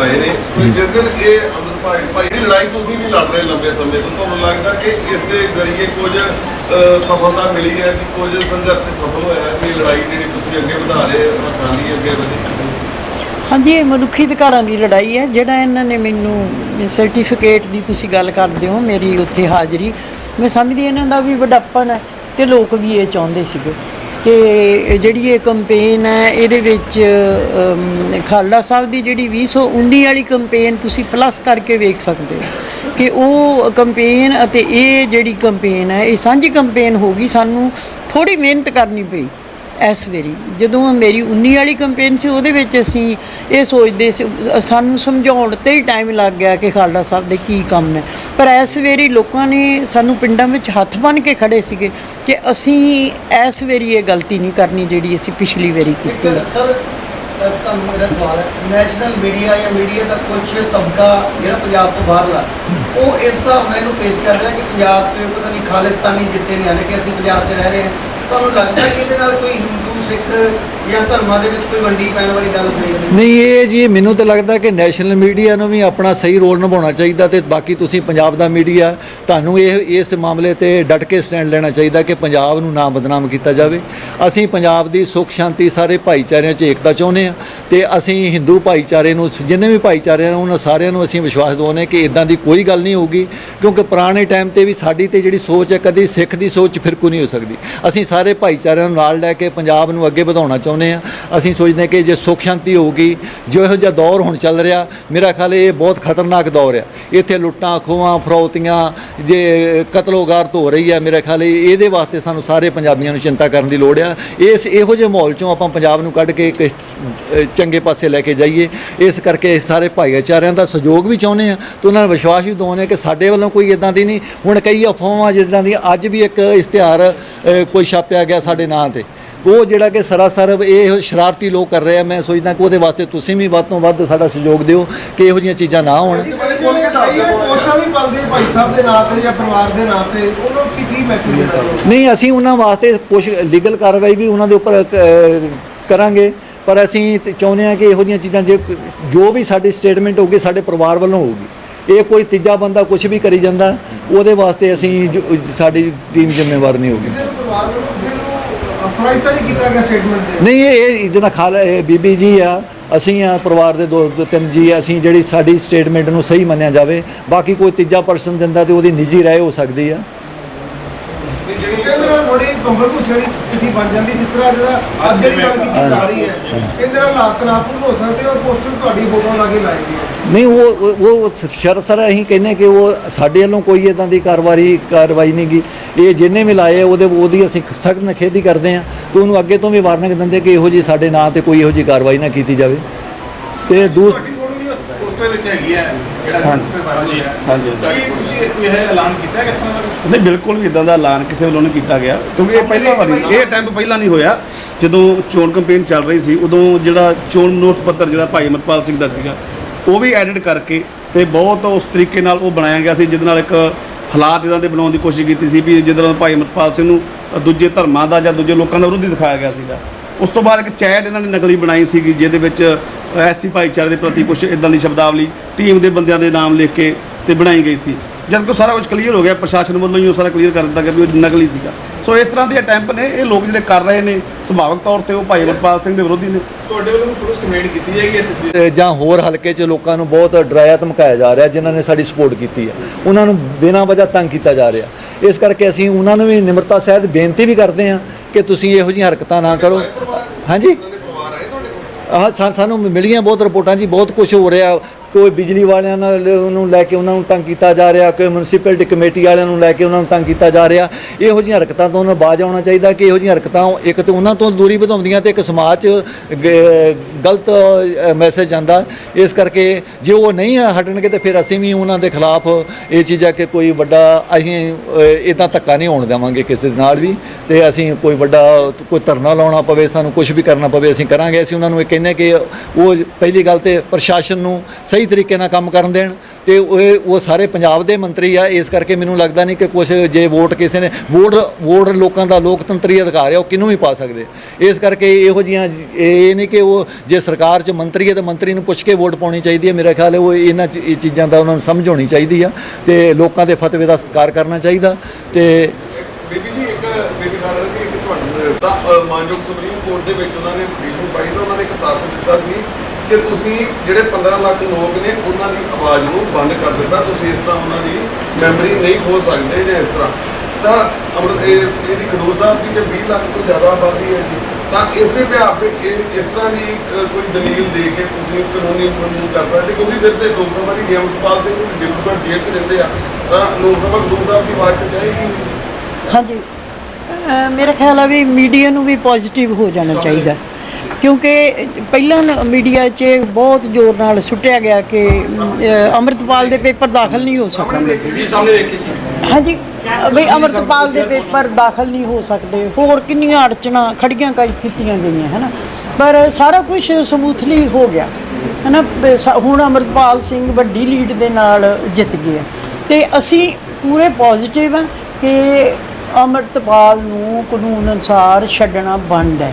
ਆਏ ਨੇ। ਕੋਈ ਜਿਸ ਦਿਨ ਇਹ ਅੰਮ੍ਰਿਤ ਭਾਈ ਦੀ ਲੜਾਈ ਤੁਸੀਂ ਵੀ ਲੜ ਰਹੇ ਲੰਬੇ ਸਮੇਂ ਤੋਂ। ਤੁਹਾਨੂੰ ਲੱਗਦਾ ਕਿ ਇਸ ਦੇ ਜ਼ਰੀਏ ਕੁਝ ਸਫਲਤਾ ਮਿਲੀ ਹੈ ਕਿ ਕੁਝ ਸੰਘਰਸ਼ ਸਫਲ ਹੋਇਆ ਹੈ ਕਿ ਲੜਾਈ ਜਿਹੜੀ ਤੁਸੀਂ ਅੱਗੇ ਵਧਾ ਰਹੇ ਹੋ ਰੱਖਾਂ ਅੱਗੇ ਵਧੀ? ਹਾਂਜੀ, ਇਹ ਮਨੁੱਖੀ ਅਧਿਕਾਰਾਂ ਦੀ ਲੜਾਈ ਹੈ। ਜਿਹੜਾ ਇਹਨਾਂ ਨੇ ਮੈਨੂੰ ਸਰਟੀਫਿਕੇਟ ਦੀ ਤੁਸੀਂ ਗੱਲ ਕਰਦੇ ਹੋ, ਮੇਰੀ ਉੱਥੇ ਹਾਜ਼ਰੀ। ਮੈਂ ਸਮਝਦੀ ਇਹਨਾਂ ਦਾ ਵੀ ਵੱਡਾਪਣ ਹੈ ਤੇ ਲੋਕ ਵੀ ਇਹ ਚਾਹੁੰਦੇ ਸੀਗੇ। ਕਿ ਜਿਹੜੀ ਇਹ ਕੰਪੇਨ ਹੈ, ਇਹਦੇ ਵਿੱਚ ਖਾਲੜਾ ਸਾਹਿਬ ਦੀ ਜਿਹੜੀ 2019 ਵਾਲੀ ਕੰਪੇਨ ਤੁਸੀਂ ਪਲੱਸ ਕਰਕੇ ਵੇਖ ਸਕਦੇ ਹੋ ਕਿ ਉਹ ਕੰਪੇਨ ਅਤੇ ਇਹ ਜਿਹੜੀ ਕੰਪੇਨ ਹੈ, ਇਹ ਸਾਂਝੀ ਕੰਪੇਨ ਹੋ ਗਈ। ਸਾਨੂੰ ਥੋੜੀ ਮਿਹਨਤ ਕਰਨੀ ਪਈ। ਇਸ ਵੇਰੀ ਜਦੋਂ ਮੇਰੀ 19 ਵਾਲੀ ਕੰਪੇਨ ਸੀ, ਉਹਦੇ ਵਿੱਚ ਅਸੀਂ ਇਹ ਸੋਚਦੇ ਸੀ, ਸਾਨੂੰ ਸਮਝਾਉਣ ਤੇ ਹੀ ਟਾਈਮ ਲੱਗ ਗਿਆ ਕਿ ਖਾਲੜਾ ਸਾਹਿਬ ਦੇ ਕੀ ਕੰਮ ਹੈ ਪਰ ਇਸ ਵੇਰੀ ਲੋਕਾਂ ਨੇ ਸਾਨੂੰ ਪਿੰਡਾਂ ਵਿੱਚ ਹੱਥ ਬੰਨ੍ਹ ਕੇ ਖੜੇ ਸੀਗੇ ਕਿ ਅਸੀਂ ਇਸ ਵੇਰੀ ਇਹ ਗਲਤੀ ਨਹੀਂ ਕਰਨੀ ਜਿਹੜੀ ਅਸੀਂ ਪਿਛਲੀ ਵਾਰੀ ਕੀਤੀ। ਸਰ ਤੁਹਾਨੂੰ ਮੇਰਾ ਸਵਾਲ ਹੈ ਨੈਸ਼ਨਲ ਮੀਡੀਆ ਜਾਂ ਮੀਡੀਆ ਦਾ ਕੁਝ ਤਬਕਾ ਜਿਹੜਾ ਪੰਜਾਬ ਤੋਂ ਬਾਹਰਲਾ ਉਹ ਇਸ ਹਿਸਾਬ ਨਾਲ ਪੇਸ਼ ਕਰ ਰਿਹਾ ਕਿ ਪੰਜਾਬ ਤੇ ਪਤਾ ਨਹੀਂ ਖਾਲਿਸਤਾਨੀ ਜਿੱਤੇ ਨਹੀਂ ਆਨੇ ਕਿ ਅਸੀਂ ਪੰਜਾਬ 'ਤੇ ਰਹਿ ਰਹੇ ਹਾਂ। ਤੁਹਾਨੂੰ ਲੱਗਦਾ ਕਿ ਇਹਦੇ ਨਾਲ ਕੋਈ ਹਿੰਦੂ ਸਿੱਖ ਜਾਂ ਧਰਮਾਂ ਦੇ ਵਿੱਚ ਕੋਈ ਵੰਡੀ ਪੈਣ ਵਾਲੀ ਗੱਲ ਹੋਈ ਨਹੀਂ, ਇਹ ਜੀ, ਮੈਨੂੰ ਤਾਂ ਲੱਗਦਾ ਕਿ ਨੈਸ਼ਨਲ ਮੀਡੀਆ ਨੂੰ ਵੀ ਆਪਣਾ ਸਹੀ ਰੋਲ ਨਿਭਾਉਣਾ ਚਾਹੀਦਾ ਤੇ ਬਾਕੀ ਤੁਸੀਂ ਪੰਜਾਬ ਦਾ ਮੀਡੀਆ, ਤੁਹਾਨੂੰ ਇਹ, ਇਸ ਮਾਮਲੇ ਤੇ ਡਟ ਕੇ ਸਟੈਂਡ ਲੈਣਾ ਚਾਹੀਦਾ ਕਿ ਪੰਜਾਬ ਨੂੰ ਨਾ ਬਦਨਾਮ ਕੀਤਾ ਜਾਵੇ। ਅਸੀਂ ਪੰਜਾਬ ਦੀ ਸੁੱਖ, ਸ਼ਾਂਤੀ ਸਾਰੇ ਭਾਈਚਾਰਿਆਂ 'ਚ ਏਕਤਾ ਚਾਹੁੰਦੇ ਆ ਤੇ ਅਸੀਂ ਹਿੰਦੂ ਭਾਈਚਾਰੇ ਨੂੰ, ਜਿੰਨੇ ਵੀ ਭਾਈਚਾਰੇ ਨੇ, ਉਹਨਾਂ ਸਾਰਿਆਂ ਨੂੰ ਅਸੀਂ ਵਿਸ਼ਵਾਸ ਦਿਵਾਉਂਦੇ ਕਿ ਇਦਾਂ ਦੀ ਕੋਈ ਗੱਲ ਨਹੀਂ ਹੋਊਗੀ, ਕਿਉਂਕਿ ਪੁਰਾਣੇ ਟਾਈਮ ਤੇ ਵੀ ਸਾਡੀ ਤੇ ਜਿਹੜੀ ਸੋਚ ਹੈ, ਕਦੀ ਸਿੱਖ ਦੀ ਸੋਚ ਫਿਰਕੂ ਨਹੀਂ ਹੋ ਸਕਦੀ। ਅਸੀਂ ਸਾਰੇ ਭਾਈਚਾਰਿਆਂ ਨੂੰ ਨਾਲ ਲੈ ਕੇ ਪੰਜਾਬ ਨੂੰ ਅੱਗੇ ਵਧਾਉਣਾ ਚਾਹੁੰਦੇ ਚਾਹੁੰਦੇ ਆ ਅਸੀਂ ਸੋਚਦੇ ਹਾਂ ਕਿ ਜੇ ਸੁੱਖ ਸ਼ਾਂਤੀ ਹੋਊਗੀ, ਜੋ ਇਹੋ ਜਿਹਾ ਦੌਰ ਹੁਣ ਚੱਲ ਰਿਹਾ, ਮੇਰਾ ਖਿਆਲ ਇਹ ਬਹੁਤ ਖਤਰਨਾਕ ਦੌਰ ਆ ਇੱਥੇ ਲੁੱਟਾਂ, ਖੋਹਾਂ, ਫਰੌਤੀਆਂ, ਜੇ ਕਤਲੋਗਾਰਤ ਹੋ ਰਹੀ ਹੈ, ਮੇਰਾ ਖਿਆਲ ਇਹਦੇ ਵਾਸਤੇ ਸਾਨੂੰ ਸਾਰੇ ਪੰਜਾਬੀਆਂ ਨੂੰ ਚਿੰਤਾ ਕਰਨ ਦੀ ਲੋੜ ਆ ਇਸ ਇਹੋ ਜਿਹੇ ਮਾਹੌਲ ਚੋਂ ਆਪਾਂ ਪੰਜਾਬ ਨੂੰ ਕੱਢ ਕੇ ਇੱਕ ਚੰਗੇ ਪਾਸੇ ਲੈ ਕੇ ਜਾਈਏ। ਇਸ ਕਰਕੇ ਸਾਰੇ ਭਾਈਚਾਰਿਆਂ ਦਾ ਸਹਿਯੋਗ ਵੀ ਚਾਹੁੰਦੇ ਆ ਤੇ ਉਹਨਾਂ ਨੂੰ ਵਿਸ਼ਵਾਸ ਵੀ ਦਿਵਾਉਂਦੇ ਆ ਕਿ ਸਾਡੇ ਵੱਲੋਂ ਕੋਈ ਇਦਾਂ ਦੀ ਨਹੀਂ। ਹੁਣ ਕਈ ਅਫਵਾਹਾਂ ਜਿੱਦਾਂ ਦੀ ਅੱਜ ਵੀ ਇੱਕ ਇਸ਼ਤਿਹਾਰ ਕੋਈ ਛਾਪਿਆ ਗਿਆ ਸਾਡੇ ਨਾਂ ਤੇ। ਉਹ ਜਿਹੜਾ ਕਿ ਸਰਾਸਰ ਇਹ ਸ਼ਰਾਰਤੀ ਲੋਕ ਕਰ ਰਹੇ ਆ ਮੈਂ ਸੋਚਦਾ ਕਿ ਉਹਦੇ ਵਾਸਤੇ ਤੁਸੀਂ ਵੀ ਵੱਧ ਤੋਂ ਵੱਧ ਸਾਡਾ ਸਹਿਯੋਗ ਦਿਓ ਕਿ ਇਹੋ ਜਿਹੀਆਂ ਚੀਜ਼ਾਂ ਨਾ ਹੋਣ। ਨਹੀਂ ਅਸੀਂ ਉਹਨਾਂ ਵਾਸਤੇ ਕੁਝ ਲੀਗਲ ਕਾਰਵਾਈ ਵੀ ਉਹਨਾਂ ਦੇ ਉੱਪਰ ਕਰਾਂਗੇ ਪਰ ਅਸੀਂ ਚਾਹੁੰਦੇ ਹਾਂ ਕਿ ਇਹੋ ਜਿਹੀਆਂ ਚੀਜ਼ਾਂ ਜੇ ਜੋ ਵੀ ਸਾਡੀ ਸਟੇਟਮੈਂਟ ਹੋਊਗੀ ਸਾਡੇ ਪਰਿਵਾਰ ਵੱਲੋਂ ਹੋਊਗੀ। ਇਹ ਕੋਈ ਤੀਜਾ ਬੰਦਾ ਕੁਝ ਵੀ ਕਰੀ ਜਾਂਦਾ ਉਹਦੇ ਵਾਸਤੇ ਅਸੀਂ ਸਾਡੀ ਟੀਮ ਜ਼ਿੰਮੇਵਾਰ ਨਹੀਂ ਹੋਊਗੀ। ਨਹੀਂ ਕੀਤਾ ਗਿਆ ਸਟੇਟਮੈਂਟ ਦੇ ਨਹੀਂ ਇਹ ਇਹ ਜਿਹਨਾਂ ਖਾਲ ਇਹ ਬੀਬੀ ਜੀ ਆ ਅਸੀਂ ਆ ਪਰਿਵਾਰ ਦੇ ਦੋ ਤਿੰਨ ਜੀ ਆ, ਅਸੀਂ ਜਿਹੜੀ ਸਾਡੀ ਸਟੇਟਮੈਂਟ ਨੂੰ ਸਹੀ ਮੰਨਿਆ ਜਾਵੇ ਬਾਕੀ ਕੋਈ ਤੀਜਾ ਪਰਸਨ ਦਿੰਦਾ ਤੇ ਉਹਦੀ ਨਿੱਜੀ ਰਾਏ ਹੋ ਸਕਦੀ ਆ। ਥੋੜੀ ਕੰਬਲ ਕੁਸ਼ੜੀ ਸਥਿਤੀ ਬਣ ਜਾਂਦੀ ਜਿਸ ਤਰ੍ਹਾਂ ਜਿਹੜਾ ਅੱਜ ਜਿਹੜੀ ਗੱਲ ਕੀਤੀ ਜਾ ਰਹੀ ਹੈ ਇਹਦੇ ਨਾਲ ਹਾਲਾਤ ਤਣਾਅਪੂਰਨ ਹੋ ਸਕਦੇ ਔਰ ਪੋਸਟਰ ਤੁਹਾਡੀ ਫੋਟੋ ਲਾ ਕੇ ਲਾਏਗੀ ਨਹੀਂ ਉਹ ਉਹ- ਉਹ ਸ਼ਰ ਸਰ ਅਸੀਂ ਕਹਿੰਦੇ ਕਿ ਉਹ ਸਾਡੇ ਵੱਲੋਂ ਕੋਈ ਇਦਾਂ ਦੀ ਕਾਰਵਾਈ ਕਾਰਵਾਈ ਨਹੀਂ ਗੀ। ਇਹ ਜਿੰਨੇ ਵੀ ਲਾਏ ਆ, ਉਹਦੇ ਉਹਦੀ ਅਸੀਂ ਸਖਤ ਨਖੇਦੀ ਕਰਦੇ ਆ ਤੇ ਉਹਨੂੰ ਅੱਗੇ ਤੋਂ ਵੀ ਵਾਰਨਿੰਗ ਦਿੰਦੇ ਕਿ ਇਹੋ ਜੀ ਸਾਡੇ ਨਾਂ ਤੇ ਕੋਈ ਇਹੋ ਜੀ ਕਾਰਵਾਈ ਨਾ ਕੀਤੀ ਜਾਵੇ। ਤੇ ਦੂਸ ਤੁਹਾਡੀ ਫੋਟੋ ਵੀ ਉਸ ਪੋਸਟਰ ਵਿੱਚ ਹੈਗੀ ਹੈ ਜਿਹੜਾ ਪੋਸਟਰ ਵਾਇਰਲ ਹੋਇਆ ਹਾਂਜੀ। ਕੀ ਤੁਸੀਂ ਕੋਈ ਇਹ ਐਲਾਨ ਕੀਤਾ ਹੈ ਕਿਸ ਤਰ੍ਹਾਂ ਦਾ? ਨਹੀਂ ਬਿਲਕੁਲ ਵੀ ਇਦਾਂ ਦਾ ਐਲਾਨ ਕਿਸੇ ਵੱਲੋਂ ਨਹੀਂ ਕੀਤਾ ਗਿਆ। ਕਿਉਂਕਿ ਇਹ ਪਹਿਲਾਂ ਵਾਰੀ ਇਹ ਟਾਈਮ ਪਹਿਲਾਂ ਨਹੀਂ ਹੋਇਆ। ਜਦੋਂ ਚੋਣ ਕੈਂਪੇਨ ਚੱਲ ਰਹੀ ਸੀ ਉਦੋਂ ਜਿਹੜਾ ਚੋਣ ਮਨੋਰਥ ਪੱਤਰ ਜਿਹੜਾ ਭਾਈ ਅਮਰਪਾਲ ਸਿੰਘ ਦਾ ਸੀਗਾ ਉਹ ਵੀ ਐਡਿਟ ਕਰਕੇ ਤੇ ਬਹੁਤ ਉਸ ਤਰੀਕੇ ਨਾਲ ਉਹ ਬਣਾਇਆ ਗਿਆ ਸੀ, ਜਿਹਦੇ ਨਾਲ ਇੱਕ ਹਾਲਾਤ ਇਦਾਂ ਦੇ ਬਣਾਉਣ ਦੀ ਕੋਸ਼ਿਸ਼ ਕੀਤੀ ਸੀ ਵੀ ਜਿਹਦੇ ਨਾਲ ਭਾਈ ਅਮਰਪਾਲ ਸਿੰਘ ਨੂੰ ਦੂਜੇ ਧਰਮਾਂ ਦਾ ਜਾਂ ਦੂਜੇ ਲੋਕਾਂ ਦਾ ਵਿਰੋਧੀ ਦਿਖਾਇਆ ਗਿਆ ਸੀਗਾ। ਉਸ ਤੋਂ ਬਾਅਦ ਇੱਕ ਚੈਟ ਇਹਨਾਂ ਨੇ ਨਕਲੀ ਬਣਾਈ ਸੀਗੀ, ਜਿਹਦੇ ਵਿੱਚ ਐਸੀ ਭਾਈਚਾਰੇ ਦੇ ਪ੍ਰਤੀ ਕੁਝ ਇਦਾਂ ਦੀ ਸ਼ਬਦਾਵਲੀ, ਟੀਮ ਦੇ ਬੰਦਿਆਂ ਦੇ ਨਾਮ ਲਿਖ ਕੇ ਤੇ ਬਣਾਈ ਗਈ ਸੀ। ਜਦ ਕਿ ਸਾਰਾ ਕੁਝ ਕਲੀਅਰ ਹੋ ਗਿਆ ਪ੍ਰਸ਼ਾਸਨ ਵੱਲੋਂ ਹੀ ਉਹ ਸਾਰਾ ਕਲੀਅਰ ਕਰ ਦਿੱਤਾ ਗਿਆ ਵੀ ਉਹ ਨਕਲੀ ਸੀਗਾ। ਸੋ ਇਸ ਤਰ੍ਹਾਂ ਦੇ ਅਟੈਂਪ ਨੇ ਇਹ ਲੋਕ ਜਿਹੜੇ ਕਰ ਰਹੇ ਨੇ ਸੁਭਾਵਿਕ ਤੌਰ ਤੇ ਉਹ ਭਾਈ ਅਮਰਪਾਲ ਸਿੰਘ ਦੇ ਵਿਰੋਧੀ ਨੇ। ਤੁਹਾਡੇ ਵੱਲੋਂ ਪੁਲਿਸ ਕੰਪਲੇਂਟ ਕੀਤੀ ਜਾਏਗੀ ਇਸ ਜਾਂ ਹੋਰ ਹਲਕੇ 'ਚ ਲੋਕਾਂ ਨੂੰ ਬਹੁਤ ਡਰਾਇਆ ਧਮਕਾਇਆ ਜਾ ਰਿਹਾ ਜਿਨ੍ਹਾਂ ਨੇ ਸਾਡੀ ਸਪੋਰਟ ਕੀਤੀ ਹੈ। ਉਹਨਾਂ ਨੂੰ ਬਿਨਾਂ ਵਜ੍ਹਾ ਤੰਗ ਕੀਤਾ ਜਾ ਰਿਹਾ। ਇਸ ਕਰਕੇ ਅਸੀਂ ਉਹਨਾਂ ਨੂੰ ਵੀ ਨਿਮਰਤਾ ਸਹਿਤ ਬੇਨਤੀ ਵੀ ਕਰਦੇ ਹਾਂ ਕਿ ਤੁਸੀਂ ਇਹੋ ਜਿਹੀਆਂ ਹਰਕਤਾਂ ਨਾ ਕਰੋ। ਹਾਂਜੀ। ਆਹ ਸਾਨੂੰ ਮਿਲੀਆਂ ਬਹੁਤ ਰਿਪੋਰਟਾਂ ਜੀ ਬਹੁਤ ਕੁਝ ਹੋ ਰਿਹਾ। ਕੋਈ ਬਿਜਲੀ ਵਾਲਿਆਂ ਨਾਲ ਉਹਨੂੰ ਲੈ ਕੇ ਉਹਨਾਂ ਨੂੰ ਤੰਗ ਕੀਤਾ ਜਾ ਰਿਹਾ, ਕੋਈ ਮਿਊਨਿਸਪੈਲਿਟੀ ਕਮੇਟੀ ਵਾਲਿਆਂ ਨੂੰ ਲੈ ਕੇ ਉਹਨਾਂ ਨੂੰ ਤੰਗ ਕੀਤਾ ਜਾ ਰਿਹਾ, ਇਹੋ ਜਿਹੀਆਂ ਹਰਕਤਾਂ ਤੋਂ ਉਹਨਾਂ ਬਾਜ਼ ਆਉਣਾ ਚਾਹੀਦਾ ਕਿ ਇਹੋ ਜਿਹੀਆਂ ਹਰਕਤਾਂ ਇੱਕ ਤੇ ਉਹਨਾਂ ਤੋਂ ਦੂਰੀ ਵਧਾਉਂਦੀਆਂ ਤੇ ਇੱਕ ਸਮਾਜ 'ਚ ਗ- ਗਲਤ ਮੈਸੇਜ ਜਾਂਦਾ। ਇਸ ਕਰਕੇ ਜੇ ਉਹ ਨਹੀਂ ਹਟਣਗੇ ਤੇ ਫਿਰ ਅਸੀਂ ਵੀ ਉਹਨਾਂ ਦੇ ਖਿਲਾਫ ਇਹ ਚੀਜ਼ਾਂ ਕਿ ਕੋਈ ਵੱਡਾ ਅਸੀਂ ਇਦਾਂ ਧੱਕਾ ਨਹੀਂ ਹੋਣ ਦੇਵਾਂਗੇ ਕਿਸੇ ਦੇ ਨਾਲ ਵੀ ਤੇ ਅਸੀਂ ਕੋਈ ਵੱਡਾ, ਕੋਈ ਧਰਨਾ ਲਾਉਣਾ ਪਵੇ, ਸਾਨੂੰ ਕੁਝ ਵੀ ਕਰਨਾ ਪਵੇ ਅਸੀਂ ਕਰਾਂਗੇ। ਅਸੀਂ ਉਹਨਾਂ ਨੂੰ ਇਹ ਕਹਿੰਦੇ ਕਿ ਉਹ ਪਹਿਲੀ ਗੱਲ ਤੇ ਪ੍ਰਸ਼ਾਸਨ ਨੂੰ ਸਹੀ ਤਰੀਕੇ ਨਾਲ ਕੰਮ ਕਰਨ ਦੇਣ ਤੇ ਉਹ ਉਹ ਸਾਰੇ ਪੰਜਾਬ ਦੇ ਮੰਤਰੀ ਆ, ਇਸ ਕਰਕੇ ਮੈਨੂੰ ਲੱਗਦਾ ਨਹੀਂ ਕਿ ਕੁਝ ਜੇ ਵੋਟ ਕਿਸੇ ਨੇ ਵੋਟ ਵੋਟ ਲੋਕਾਂ ਦਾ ਲੋਕਤੰਤਰੀ ਅਧਿਕਾਰ ਹੈ ਉਹ ਕਿਹਨੂੰ ਵੀ ਪਾ ਸਕਦੇ? ਇਸ ਕਰਕੇ ਇਹੋ ਜੀਆਂ ਇਹ ਨਹੀਂ ਕਿ ਉਹ ਜੇ ਸਰਕਾਰ 'ਚ ਮੰਤਰੀ ਹੈ ਤਾਂ ਮੰਤਰੀ ਨੂੰ ਪੁੱਛ ਕੇ ਵੋਟ ਪਾਉਣੀ ਚਾਹੀਦੀ ਹੈ ਮੇਰਾ ਖਿਆਲ ਹੈ ਉਹ ਇਹਨਾਂ ਚ- ਚੀਜ਼ਾਂ ਦਾ ਉਹਨਾਂ ਨੂੰ ਸਮਝ ਹੋਣੀ ਚਾਹੀਦੀ ਆ ਤੇ ਲੋਕਾਂ ਦੇ ਫਤਵੇ ਦਾ ਸਤਿਕਾਰ ਕਰਨਾ ਚਾਹੀਦਾ ਤੇ ਬੀਬੀ ਜੀ, ਇੱਕ ਬੀਬੀ ਗੱਲ ਹੈ ਇੱਕ ਤੁਹਾਡੇ ਮਾਨਯੋਗ ਸੁਪਰੀਮ ਕੋਰਟ ਦੇ ਵਿੱਚ ਉਹਨਾਂ ਨੇ ਪਟੀਸ਼ਨ ਪਾਈ ਤਾਂ ਉਹਨਾਂ ਨੇ ਇੱਕ ਤੱਥ ਦਿੱਤਾ ਸੀ ਕਿ ਤੁਸੀਂ ਜਿਹੜੇ 15 ਲੱਖ ਲੋਕ ਨੇ ਉਹਨਾਂ ਦੀ ਆਵਾਜ਼ ਨੂੰ ਬੰਦ ਕਰ ਦਿੱਤਾ। ਤੁਸੀਂ ਇਸ ਤਰ੍ਹਾਂ ਉਹਨਾਂ ਦੀ ਮੈਮਰੀ ਨਹੀਂ ਖੋ ਸਕਦੇ ਜਾਂ ਇਸ ਤਰ੍ਹਾਂ। ਤਾਂ ਅਮਰ ਇਹ ਇਹਦੀ ਖਡੂਰ ਸਾਹਿਬ ਦੀ ਤੇ 20 ਲੱਖ ਤੋਂ ਜ਼ਿਆਦਾ ਆਬਾਦੀ ਹੈ ਜੀ। ਤਾਂ ਇਸ ਦੇ ਵਿਆਹ ਤੇ ਇਹ ਇਸ ਤਰ੍ਹਾਂ ਦੀ ਕੋਈ ਦਲੀਲ ਦੇ ਕੇ ਤੁਸੀਂ ਕਾਨੂੰਨੀ ਮਨਜ਼ੂਰ ਕਰ ਸਕਦੇ ਕਿਉਂਕਿ ਫਿਰ ਤੇ ਲੋਕ ਸਭਾ ਦੀ ਗੇਮਪਾਲ ਸਿੰਘ ਨੂੰ ਡਿਪਟੀ ਜੇਲ੍ਹ 'ਚ ਰਹਿੰਦੇ ਆ। ਤਾਂ ਲੋਕ ਸਭਾ ਖਡੂਰ ਸਾਹਿਬ ਦੀ ਆਵਾਜ਼ ਤੇ ਜਾਏਗੀ? ਹਾਂਜੀ। ਮੇਰਾ ਖਿਆਲ ਆ ਵੀ ਮੀਡੀਆ ਨੂੰ ਵੀ ਪੋਜ਼ਿਟਿਵ ਹੋ ਜਾਣਾ ਚਾਹੀਦਾ। ਕਿਉਂਕਿ ਪਹਿਲਾਂ ਮੀਡੀਆ 'ਚ ਬਹੁਤ ਜ਼ੋਰ ਨਾਲ ਸੁੱਟਿਆ ਗਿਆ ਕਿ ਅਹ, ਅੰਮ੍ਰਿਤਪਾਲ ਦੇ ਪੇਪਰ ਦਾਖਲ ਨਹੀਂ ਹੋ ਸਕਦੇ। ਹਾਂਜੀ ਬਈ ਅੰਮ੍ਰਿਤਪਾਲ ਦੇ ਪੇਪਰ ਦਾਖਲ ਨਹੀਂ ਹੋ ਸਕਦੇ। ਹੋਰ ਕਿੰਨੀਆਂ ਅੜਚਣਾ ਖੜੀਆਂ ਕੀਤੀਆਂ ਗਈਆਂ ਹੈ ਨਾ ਪਰ ਸਾਰਾ ਕੁਝ ਸਮੂਥਲੀ ਹੋ ਗਿਆ ਹੈ ਨਾ ਹੁਣ ਅੰਮ੍ਰਿਤਪਾਲ ਸਿੰਘ ਵੱਡੀ ਲੀਡ ਦੇ ਨਾਲ ਜਿੱਤ ਗਏ ਤੇ ਅਸੀਂ ਪੂਰੇ ਪੋਜ਼ਿਟਿਵ ਆ ਕਿ ਅੰਮ੍ਰਿਤਪਾਲ ਨੂੰ ਕਾਨੂੰਨ ਅਨੁਸਾਰ ਛੱਡਣਾ ਬੰਦ ਹੈ।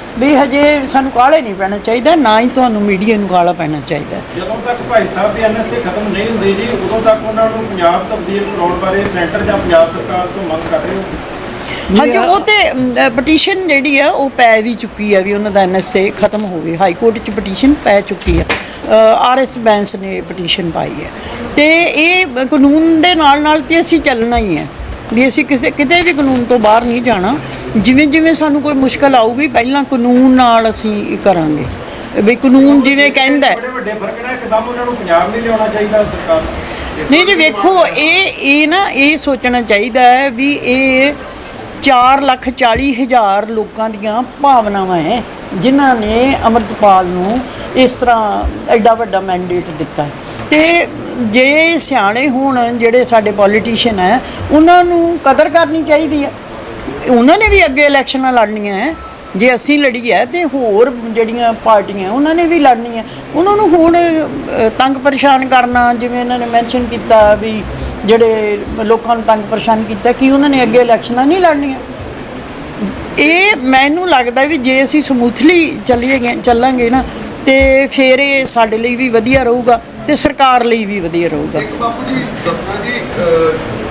ਵੀ ਹਜੇ ਸਾਨੂੰ ਕਾਹਲੇ ਨਹੀਂ ਪੈਣਾ ਚਾਹੀਦਾ ਨਾ ਹੀ ਤੁਹਾਨੂੰ ਮੀਡੀਆ ਨੂੰ ਕਾਹਲਾ ਪੈਣਾ ਚਾਹੀਦਾ। ਜਦੋਂ ਤੱਕ ਭਾਈ ਸਾਹਿਬ ਦੀ ਐਨਐਸਏ ਖਤਮ ਨਹੀਂ ਹੁੰਦੀ ਜੀ ਉਦੋਂ ਤੱਕ ਉਹਨਾਂ ਨੂੰ ਪੰਜਾਬ ਤਬਦੀਲ ਕਰਾਉਣ ਬਾਰੇ ਸੈਂਟਰ ਜਾਂ ਪੰਜਾਬ ਸਰਕਾਰ ਤੋਂ ਮੰਗ ਕਰ ਰਹੇ ਹੋ? ਹਾਂਜੀ ਉਹ ਤੇ ਪਟੀਸ਼ਨ ਜਿਹੜੀ ਆ ਉਹ ਪੈ ਵੀ ਚੁੱਕੀ ਆ ਵੀ ਉਹਨਾਂ ਦਾ ਐਨਐਸਏ ਖਤਮ ਹੋਵੇ। ਹਾਈ ਕੋਰਟ 'ਚ ਪਟੀਸ਼ਨ ਪੈ ਚੁੱਕੀ ਆ। ਆਰਐਸ ਬੈਂਸ ਨੇ ਪਟੀਸ਼ਨ ਪਾਈ ਹੈ ਤੇ ਇਹ ਕਾਨੂੰਨ ਦੇ ਨਾਲ ਨਾਲ ਤੇ ਅਸੀਂ ਚੱਲਣਾ ਹੀ ਹੈ ਵੀ ਅਸੀਂ ਕਿਸੇ ਕਿਤੇ ਵੀ ਕਾਨੂੰਨ ਤੋਂ ਬਾਹਰ ਨਹੀਂ ਜਾਣਾ। ਜਿਵੇਂ ਜਿਵੇਂ ਸਾਨੂੰ ਕੋਈ ਮੁਸ਼ਕਲ ਆਊਗੀ ਪਹਿਲਾਂ ਕਾਨੂੰਨ ਨਾਲ ਅਸੀਂ ਇਹ ਕਰਾਂਗੇ। ਵੀ ਕਾਨੂੰਨ ਜਿਵੇਂ ਕਹਿੰਦਾ ਹੈ। ਬੜੇ ਵੱਡੇ ਫ਼ਰਕ ਨੇ ਇੱਕਦਮ ਉਹਨਾਂ ਨੂੰ ਪੰਜਾਬ ਨਹੀਂ ਲਿਆਉਣਾ ਚਾਹੀਦਾ ਸਰਕਾਰ। ਨੂੰ ਨਹੀਂ ਜੀ ਵੇਖੋ ਇਹ ਇਹ ਨਾ ਇਹ ਸੋਚਣਾ ਚਾਹੀਦਾ ਹੈ ਵੀ ਇਹ 4 ਲੱਖ 40 ਹਜ਼ਾਰ ਲੋਕਾਂ ਦੀਆਂ ਭਾਵਨਾਵਾਂ ਹੈ ਜਿਨ੍ਹਾਂ ਨੇ ਅਮਰਤਪਾਲ ਨੂੰ ਇਸ ਤਰ੍ਹਾਂ ਐਡਾ ਵੱਡਾ ਮੈਂਡੇਟ ਦਿੱਤਾ ਤੇ ਜੇ ਸਿਆਣੇ ਹੋਣ ਜਿਹੜੇ ਸਾਡੇ ਪੋਲੀਟੀਸ਼ੀਅਨ ਹੈ ਉਹਨਾਂ ਨੂੰ ਕਦਰ ਕਰਨੀ ਚਾਹੀਦੀ ਹੈ। ਉਹਨਾਂ ਨੇ ਵੀ ਅੱਗੇ ਇਲੈਕਸ਼ਨਾਂ ਲੜਨੀਆਂ ਹੈ। ਜੇ ਅਸੀਂ ਲੜੀ ਹੈ ਤੇ ਹੋਰ ਜਿਹੜੀਆਂ ਪਾਰਟੀਆਂ ਉਹਨਾਂ ਨੇ ਵੀ ਲੜਨੀ ਹੈ। ਉਹਨਾਂ ਨੂੰ ਹੁਣ ਤੰਗ ਪਰੇਸ਼ਾਨ ਕਰਨਾ, ਜਿਵੇਂ ਇਹਨਾਂ ਨੇ ਮੈਂਸ਼ਨ ਕੀਤਾ ਵੀ ਜਿਹੜੇ ਲੋਕਾਂ ਨੂੰ ਤੰਗ ਪਰੇਸ਼ਾਨ ਕੀਤਾ, ਕਿ ਉਹਨਾਂ ਨੇ ਅੱਗੇ ਇਲੈਕਸ਼ਨਾਂ ਨਹੀਂ ਲੜਨੀਆਂ? ਇਹ ਮੈਨੂੰ ਲੱਗਦਾ ਵੀ ਜੇ ਅਸੀਂ ਸਮੂਥਲੀ ਚੱਲੀਏ ਚੱਲਾਂਗੇ ਨਾ, ਤੇ ਫਿਰ ਇਹ ਸਾਡੇ ਲਈ ਵੀ ਵਧੀਆ ਰਹੂਗਾ ਤੇ ਸਰਕਾਰ ਲਈ ਵੀ ਵਧੀਆ ਰਹੂਗਾ। ਬਾਪੂ ਜੀ, ਦੱਸਣਾ ਜੀ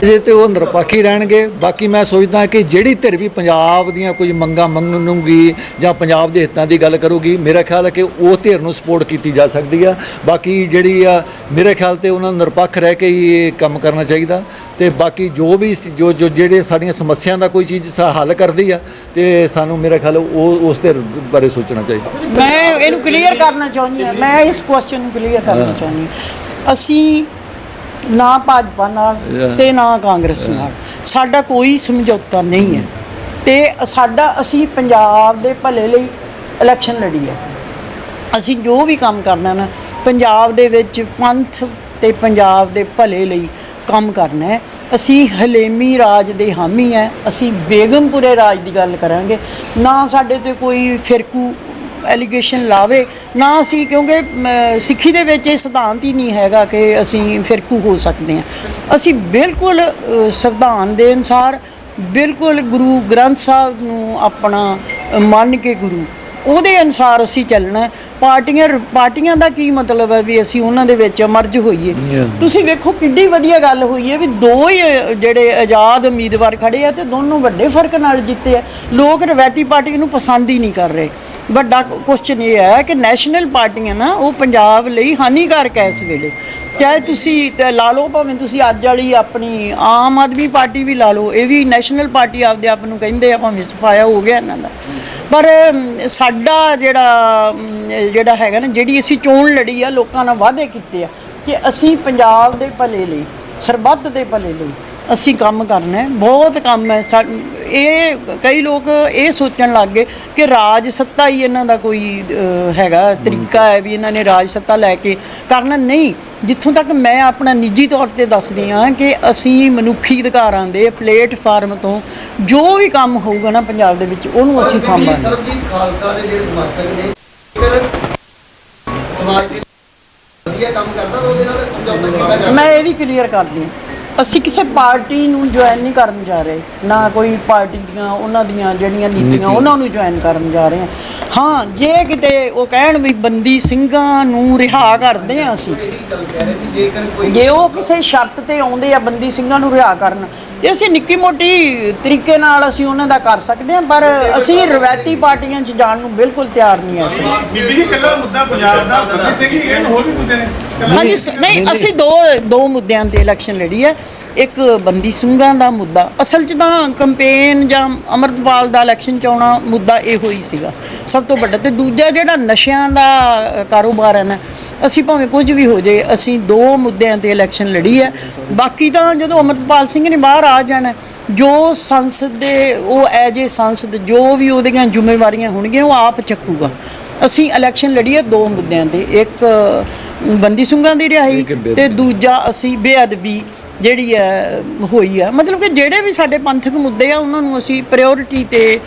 ਜੇ ਤੇ ਉਹ ਨਿਰਪੱਖ ਹੀ ਰਹਿਣਗੇ ਬਾਕੀ ਮੈਂ ਸੋਚਦਾ ਕਿ ਜਿਹੜੀ ਧਿਰ ਵੀ ਪੰਜਾਬ ਦੀਆਂ ਕੁਝ ਮੰਗਾਂ ਮੰਗਣਗੀ ਜਾਂ ਪੰਜਾਬ ਦੇ ਹਿੱਤਾਂ ਦੀ ਗੱਲ ਕਰੂਗੀ ਮੇਰਾ ਖਿਆਲ ਹੈ ਕਿ ਉਹ ਧਿਰ ਨੂੰ ਸਪੋਰਟ ਕੀਤੀ ਜਾ ਸਕਦੀ ਆ। ਬਾਕੀ ਜਿਹੜੀ ਆ ਮੇਰੇ ਖਿਆਲ ਤੇ ਉਹਨਾਂ ਨੂੰ ਨਿਰਪੱਖ ਰਹਿ ਕੇ ਹੀ ਇਹ ਕੰਮ ਕਰਨਾ ਚਾਹੀਦਾ। ਤੇ ਬਾਕੀ ਜੋ ਵੀ ਜੋ ਜੋ ਜਿਹੜੇ ਸਾਡੀਆਂ ਸਮੱਸਿਆ ਦਾ ਕੋਈ ਚੀਜ਼ ਹੱਲ ਕਰਦੀ ਆ ਤੇ ਸਾਨੂੰ ਮੇਰਾ ਖਿਆਲ ਉਹ ਉਸ ਧਿਰ ਬਾਰੇ ਸੋਚਣਾ ਚਾਹੀਦਾ। ਮੈਂ ਇਹਨੂੰ ਕਲੀਅਰ ਕਰਨਾ ਚਾਹੁੰਦੀ ਹਾਂ। ਮੈਂ ਇਸ ਕੁਐਸਚਨ ਨੂੰ ਕਲੀਅਰ ਕਰਨਾ ਚਾਹੁੰਦੀ ਅਸੀਂ ਨਾ ਭਾਜਪਾ ਨਾਲ. ਤੇ ਨਾ ਕਾਂਗਰਸ ਨਾਲ। ਸਾਡਾ ਕੋਈ ਸਮਝੌਤਾ ਨਹੀਂ ਹੈ। ਤੇ ਸਾਡਾ ਅਸੀਂ ਪੰਜਾਬ ਦੇ ਭਲੇ ਲਈ ਇਲੈਕਸ਼ਨ ਲੜੀ ਹੈ। ਅਸੀਂ ਜੋ ਵੀ ਕੰਮ ਕਰਨਾ ਨਾ ਪੰਜਾਬ ਦੇ ਵਿੱਚ ਪੰਥ ਤੇ ਪੰਜਾਬ ਦੇ ਭਲੇ ਲਈ ਕੰਮ ਕਰਨਾ ਹੈ। ਅਸੀਂ ਹਲੇਮੀ ਰਾਜ ਦੇ ਹਾਮੀ ਹੈ। ਅਸੀਂ ਬੇਗਮਪੁਰੇ ਰਾਜ ਦੀ ਗੱਲ ਕਰਾਂਗੇ। ਨਾ ਸਾਡੇ ਤੇ ਕੋਈ ਫਿਰਕੂ ਐਲੀਗੇਸ਼ਨ ਲਾਵੇ ਨਾ ਅਸੀਂ ਕਿਉਂਕਿ ਸਿੱਖੀ ਦੇ ਵਿੱਚ ਇਹ ਸਿਧਾਂਤ ਹੀ ਨਹੀਂ ਹੈਗਾ ਕਿ ਅਸੀਂ ਫਿਰਕੂ ਹੋ ਸਕਦੇ ਹਾਂ। ਅਸੀਂ ਬਿਲਕੁਲ ਸੰਵਿਧਾਨ ਦੇ ਅਨੁਸਾਰ ਬਿਲਕੁਲ ਗੁਰੂ ਗ੍ਰੰਥ ਸਾਹਿਬ ਨੂੰ ਆਪਣਾ ਮੰਨ ਕੇ ਗੁਰੂ ਉਹਦੇ ਅਨੁਸਾਰ ਅਸੀਂ ਚੱਲਣਾ। ਪਾਰਟੀਆਂ ਪਾਰਟੀਆਂ ਦਾ ਕੀ ਮਤਲਬ ਹੈ ਵੀ ਅਸੀਂ ਉਹਨਾਂ ਦੇ ਵਿੱਚ ਮਰਜ ਹੋਈਏ? ਤੁਸੀਂ ਵੇਖੋ ਕਿੱਡੀ ਵਧੀਆ ਗੱਲ ਹੋਈ ਹੈ ਵੀ ਦੋ ਹੀ ਜਿਹੜੇ ਆਜ਼ਾਦ ਉਮੀਦਵਾਰ ਖੜੇ ਆ ਤੇ ਦੋਨੋਂ ਵੱਡੇ ਫ਼ਰਕ ਨਾਲ ਜਿੱਤੇ ਆ। ਲੋਕ ਰਵਾਇਤੀ ਪਾਰਟੀ ਨੂੰ ਪਸੰਦ ਹੀ ਨਹੀਂ ਕਰ ਰਹੇ। ਵੱਡਾ ਕੁਐਸਚਨ ਇਹ ਹੈ ਕਿ ਨੈਸ਼ਨਲ ਪਾਰਟੀਆਂ ਨਾ ਉਹ ਪੰਜਾਬ ਲਈ ਹਾਨੀਕਾਰਕ ਹੈ ਇਸ ਵੇਲੇ। ਚਾਹੇ ਤੁਸੀਂ ਲਾ ਲਓ ਭਾਵੇਂ ਤੁਸੀਂ ਅੱਜ ਵਾਲੀ ਆਪਣੀ ਆਮ ਆਦਮੀ ਪਾਰਟੀ ਵੀ ਲਾ ਲਓ, ਇਹ ਵੀ ਨੈਸ਼ਨਲ ਪਾਰਟੀ ਆਪਦੇ ਆਪ ਨੂੰ ਕਹਿੰਦੇ ਆ, ਭਾਵੇਂ ਸਫਾਇਆ ਹੋ ਗਿਆ ਇਹਨਾਂ ਦਾ। ਪਰ ਸਾਡਾ ਜਿਹੜਾ ਜਿਹੜਾ ਹੈਗਾ ਨਾ, ਜਿਹੜੀ ਅਸੀਂ ਚੋਣ ਲੜੀ ਆ, ਲੋਕਾਂ ਨਾਲ ਵਾਅਦੇ ਕੀਤੇ ਆ ਕਿ ਅਸੀਂ ਪੰਜਾਬ ਦੇ ਭਲੇ ਲਈ, ਸਰਬੱਤ ਦੇ ਭਲੇ ਲਈ ਅਸੀਂ ਕੰਮ ਕਰਨਾ ਹੈ ਬਹੁਤ ਕੰਮ ਹੈ ਸਾ- ਇਹ ਕਈ ਲੋਕ ਇਹ ਸੋਚਣ ਲੱਗ ਗਏ ਕਿ ਰਾਜ ਸੱਤਾ ਹੀ ਇਹਨਾਂ ਦਾ ਕੋਈ ਹੈਗਾ ਤਰੀਕਾ ਹੈ ਵੀ ਇਹਨਾਂ ਨੇ ਰਾਜ ਸੱਤਾ ਲੈ ਕੇ ਕਰਨਾ। ਨਹੀਂ ਜਿੱਥੋਂ ਤੱਕ ਮੈਂ ਆਪਣਾ ਨਿੱਜੀ ਤੌਰ ਤੇ ਦੱਸਦੀ ਹਾਂ ਕਿ ਅਸੀਂ ਮਨੁੱਖੀ ਅਧਿਕਾਰਾਂ ਦੇ ਪਲੇਟਫਾਰਮ ਤੋਂ ਜੋ ਵੀ ਕੰਮ ਹੋਊਗਾ ਨਾ ਪੰਜਾਬ ਦੇ ਵਿੱਚ ਉਹਨੂੰ ਅਸੀਂ ਸਾਂਭਾਂਗੇ ਸਰਬਜੀਤ ਖਾਲਸਾ ਦੇ ਜਿਹੜੇ ਸਮਰਥਕ ਨੇ ਫਿਰ ਸਮਾਜ ਦੇ ਵਧੀਆ ਕੰਮ ਕਰਦਾ ਤਾਂ ਉਹਦੇ ਨਾਲ ਸਮਝੌਤਾ ਕੀਤਾ ਜਾਂਦਾ ਮੈਂ ਇਹ ਵੀ ਕਲੀਅਰ ਕਰਦੀ ਹਾਂ। ਅਸੀਂ ਕਿਸੇ ਪਾਰਟੀ ਨੂੰ ਜੁਆਇਨ ਨਹੀਂ ਕਰਨ ਜਾ ਰਹੇ। ਨਾ ਕੋਈ ਪਾਰਟੀ ਦੀਆਂ ਉਹਨਾਂ ਦੀਆਂ ਜਿਹੜੀਆਂ ਨੀਤੀਆਂ ਉਹਨਾਂ ਨੂੰ ਜੁਆਇਨ ਕਰਨ ਜਾ ਰਹੇ ਹਾਂ। ਹਾਂ ਜੇ ਕਿਤੇ ਉਹ ਕਹਿਣ ਵੀ ਬੰਦੀ ਸਿੰਘਾਂ ਨੂੰ ਰਿਹਾ ਕਰਦੇ ਆ ਅਸੀਂ। ਜੇ ਉਹ ਕਿਸੇ ਸ਼ਰਤ ਤੇ ਆਉਂਦੇ ਆ ਬੰਦੀ ਸਿੰਘਾਂ ਨੂੰ ਰਿਹਾ ਕਰਨ ਤੇ ਅਸੀਂ ਨਿੱਕੀ ਮੋਟੀ ਤਰੀਕੇ ਨਾਲ ਅਸੀਂ ਉਹਨਾਂ ਦਾ ਕਰ ਸਕਦੇ ਹਾਂ ਪਰ ਅਸੀਂ ਰਵਾਇਤੀ ਪਾਰਟੀਆਂ 'ਚ ਜਾਣ ਨੂੰ ਬਿਲਕੁਲ ਤਿਆਰ ਨਹੀਂ ਐ ਬੀਬੀ ਜੀ ਕੱਲਾ ਮੁੱਦਾ ਪੰਜਾਬ ਦਾ ਬੰਦੀ ਸਿੰਘ ਹੀ ਹੈ ਹੋਰ ਵੀ ਮੁੱਦੇ ਨੇ। ਹਾਂਜੀ ਨਹੀਂ ਅਸੀਂ ਦੋ ਦੋ ਮੁੱਦਿਆਂ ਤੇ ਇਲੈਕਸ਼ਨ ਲੜੀ ਹੈ। ਇੱਕ ਬੰਦੀ ਸਿੰਘਾਂ ਦਾ ਮੁੱਦਾ। ਅਸਲ 'ਚ ਤਾਂ ਕੰਪੇਨ ਜਾਂ ਅਮਰਤਪਾਲ ਦਾ ਇਲੈਕਸ਼ਨ ਚ ਆਉਣਾ ਮੁੱਦਾ ਇਹੋ ਹੀ ਸੀਗਾ। ਸਭ ਤੋਂ ਵੱਡਾ ਤੇ ਦੂਜਾ ਜਿਹੜਾ ਨਸ਼ਿਆਂ ਦਾ ਕਾਰੋਬਾਰ ਹੈ ਨਾ ਅਸੀਂ ਭਾਵੇਂ ਕੁਝ ਵੀ ਹੋ ਜੇ ਅਸੀਂ ਦੋ ਮੁੱਦਿਆਂ ਤੇ ਇਲੈਕਸ਼ਨ ਲੜੀ ਹੈ। ਬਾਕੀ ਤਾਂ ਜਦੋਂ ਅਮਰਤਪਾਲ ਸਿੰਘ ਨੇ ਬਾਹਰ ਆ ਜਾਣਾ ਜੋ ਸੰਸਦ ਦੇ ਉਹ ਐਜ ਏ ਸੰਸਦ ਜੋ ਵੀ ਉਹਦੀਆਂ ਜ਼ਿੰਮੇਵਾਰੀਆਂ ਹੋਣਗੀਆਂ ਉਹ ਆਪ ਚੱਕੂਗਾ। ਅਸੀਂ ਇਲੈਕਸ਼ਨ ਲੜੀ ਹੈ ਦੋ ਮੁੱਦਿਆਂ ਤੇ ਇੱਕ ਬੰਦੀ ਸਿੰਘਾਂ ਦੀ ਰਿਹਾਈ। ਤੇ ਦੂਜਾ ਅਸੀਂ ਬੇਅਦਬੀ ਜਿਹੜੀ ਹੈ, ਹੋਈ ਆ। ਮਤਲਬ ਕਿ ਜਿਹੜੇ ਵੀ ਸਾਡੇ ਪੰਥਕ ਮੁੱਦੇ ਆ, ਉਹਨਾਂ ਨੂੰ ਅਸੀਂ ਪ੍ਰਾਇੋਰਟੀ ਤੇ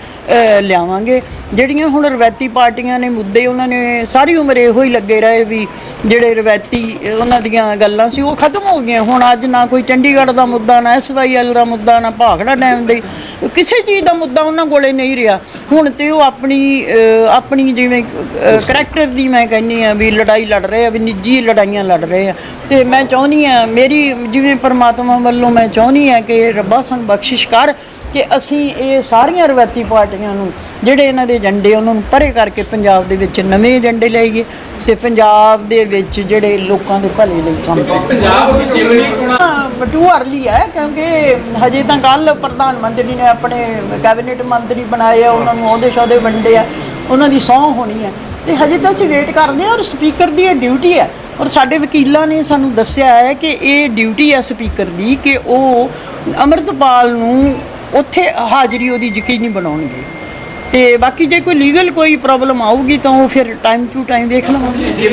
ਲਿਆਵਾਂਗੇ। ਜਿਹੜੀਆਂ ਹੁਣ ਰਵਾਇਤੀ ਪਾਰਟੀਆਂ ਨੇ ਮੁੱਦੇ, ਉਹਨਾਂ ਨੇ ਸਾਰੀ ਉਮਰ ਇਹੋ ਹੀ ਲੱਗੇ ਰਹੇ ਵੀ ਜਿਹੜੇ ਰਵਾਇਤੀ, ਉਹਨਾਂ ਦੀਆਂ ਗੱਲਾਂ ਸੀ, ਉਹ ਖਤਮ ਹੋ ਗਈਆਂ। ਹੁਣ ਅੱਜ ਨਾ ਕੋਈ ਚੰਡੀਗੜ੍ਹ ਦਾ ਮੁੱਦਾ, ਨਾ ਐਸਵਾਈਐਲ ਦਾ ਮੁੱਦਾ, ਨਾ ਭਾਖੜਾ ਡੈਮ ਦੇ, ਕਿਸੇ ਚੀਜ਼ ਦਾ ਮੁੱਦਾ ਉਹਨਾਂ ਕੋਲੇ ਨਹੀਂ ਰਿਹਾ। ਹੁਣ ਤੇ ਉਹ ਆਪਣੀ ਆਪਣੀ ਜਿਵੇਂ ਕਰੈਕਟਰ ਦੀ ਮੈਂ ਕਹਿੰਨੀ ਆ ਵੀ ਲੜਾਈ ਲੜ ਰਹੇ ਆ, ਵੀ ਨਿੱਜੀ ਲੜਾਈਆਂ ਲੜ ਰਹੇ ਆ। ਤੇ ਮੈਂ ਚਾਹੁੰਦੀ ਆ, ਮੇਰੀ ਜਿਵੇਂ ਪਰਮਾਤਮਾ ਵੱਲੋਂ ਮੈਂ ਚਾਹੁੰਦੀ ਆ ਕਿ ਰੱਬਾ ਸਾਨੂੰ ਬਖਸ਼ਿਸ਼ ਕਰ ਕਿ ਅਸੀਂ ਇਹ ਸਾਰੀਆਂ ਰਵਾਇਤੀ ਪਾਰਟੀਆਂ ਨੂੰ ਜਿਹੜੇ ਇਹਨਾਂ ਦੇ ਏਜੰਡੇ ਉਹਨਾਂ ਨੂੰ ਪਰੇ ਕਰਕੇ ਪੰਜਾਬ ਦੇ ਵਿੱਚ ਨਵੇਂ ਏਜੰਡੇ ਲਿਆਈਏ ਤੇ ਪੰਜਾਬ ਦੇ ਵਿੱਚ ਜਿਹੜੇ ਲੋਕਾਂ ਦੇ ਭਲੇ ਲਈ ਕੰਮ ਕਰੀਏ। ਪੰਜਾਬ ਦੀ ਜਿਮਨੀ ਚੋਣਾਂ ਟੂ ਅਰਲੀ ਹੈ ਕਿਉਂਕਿ ਹਜੇ ਤਾਂ ਕੱਲ ਪ੍ਰਧਾਨ ਮੰਤਰੀ ਨੇ ਆਪਣੇ ਕੈਬਨਿਟ ਮੰਤਰੀ ਬਣਾਏ ਆ ਉਹਨਾਂ ਨੂੰ ਅਹੁਦੇ ਸ਼ਹੁਦੇ ਵੰਡੇ ਆ। ਉਹਨਾਂ ਦੀ ਸਹੁੰ ਹੋਣੀ ਹੈ। ਤੇ ਹਜੇ ਤਾਂ ਅਸੀਂ ਵੇਟ ਕਰਦੇ ਹਾਂ ਔਰ ਸਪੀਕਰ ਦੀ ਇਹ ਡਿਊਟੀ ਹੈ। ਔਰ ਸਾਡੇ ਵਕੀਲਾਂ ਨੇ ਸਾਨੂੰ ਦੱਸਿਆ ਹੈ ਕਿ ਇਹ ਡਿਊਟੀ ਹੈ ਸਪੀਕਰ ਦੀ ਕਿ ਉਹ ਅੰਮ੍ਰਿਤਪਾਲ ਨੂੰ ਉੱਥੇ ਹਾਜ਼ਰੀ ਉਹਦੀ ਯਕੀਨੀ ਬਣਾਉਣਗੇ। ਤੇ ਬਾਕੀ ਜੇ ਕੋਈ ਲੀਗਲ ਕੋਈ ਪ੍ਰੋਬਲਮ ਆਊਗੀ ਤਾਂ ਉਹ ਫਿਰ ਟਾਈਮ ਟੂ ਟਾਈਮ ਦੇਖ ਲਵਾਂਗੇ।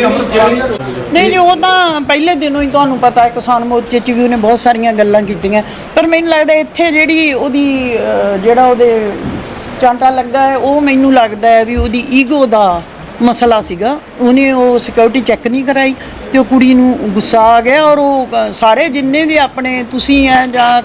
ਨਹੀਂ ਨਹੀਂ, ਉਹ ਤਾਂ ਪਹਿਲੇ ਦਿਨੋਂ ਹੀ ਤੁਹਾਨੂੰ ਪਤਾ ਹੈ, ਕਿਸਾਨ ਮੋਰਚੇ 'ਚ ਵੀ ਉਹਨੇ ਬਹੁਤ ਸਾਰੀਆਂ ਗੱਲਾਂ ਕੀਤੀਆਂ। ਪਰ ਮੈਨੂੰ ਲੱਗਦਾ ਇੱਥੇ ਜਿਹੜੀ ਉਹਦੀ ਜਿਹੜਾ ਉਹਦੇ ਚਾਂਟਾ ਲੱਗਾ ਹੈ, ਉਹ ਮੈਨੂੰ ਲੱਗਦਾ ਹੈ ਵੀ ਉਹਦੀ ਈਗੋ ਦਾ ਮਸਲਾ ਸੀਗਾ। ਉਹਨੇ ਉਹ ਸਿਕਿਉਰਿਟੀ ਚੈੱਕ ਨਹੀਂ ਕਰਾਈ ਤੇ ਉਹ ਕੁੜੀ ਨੂੰ ਗੁੱਸਾ ਆ ਗਿਆ ਔਰ ਉਹ ਸਾਰੇ ਜਿੰਨੇ ਵੀ ਆਪਣੇ ਤੁਸੀਂ ਆ ਜਾਂ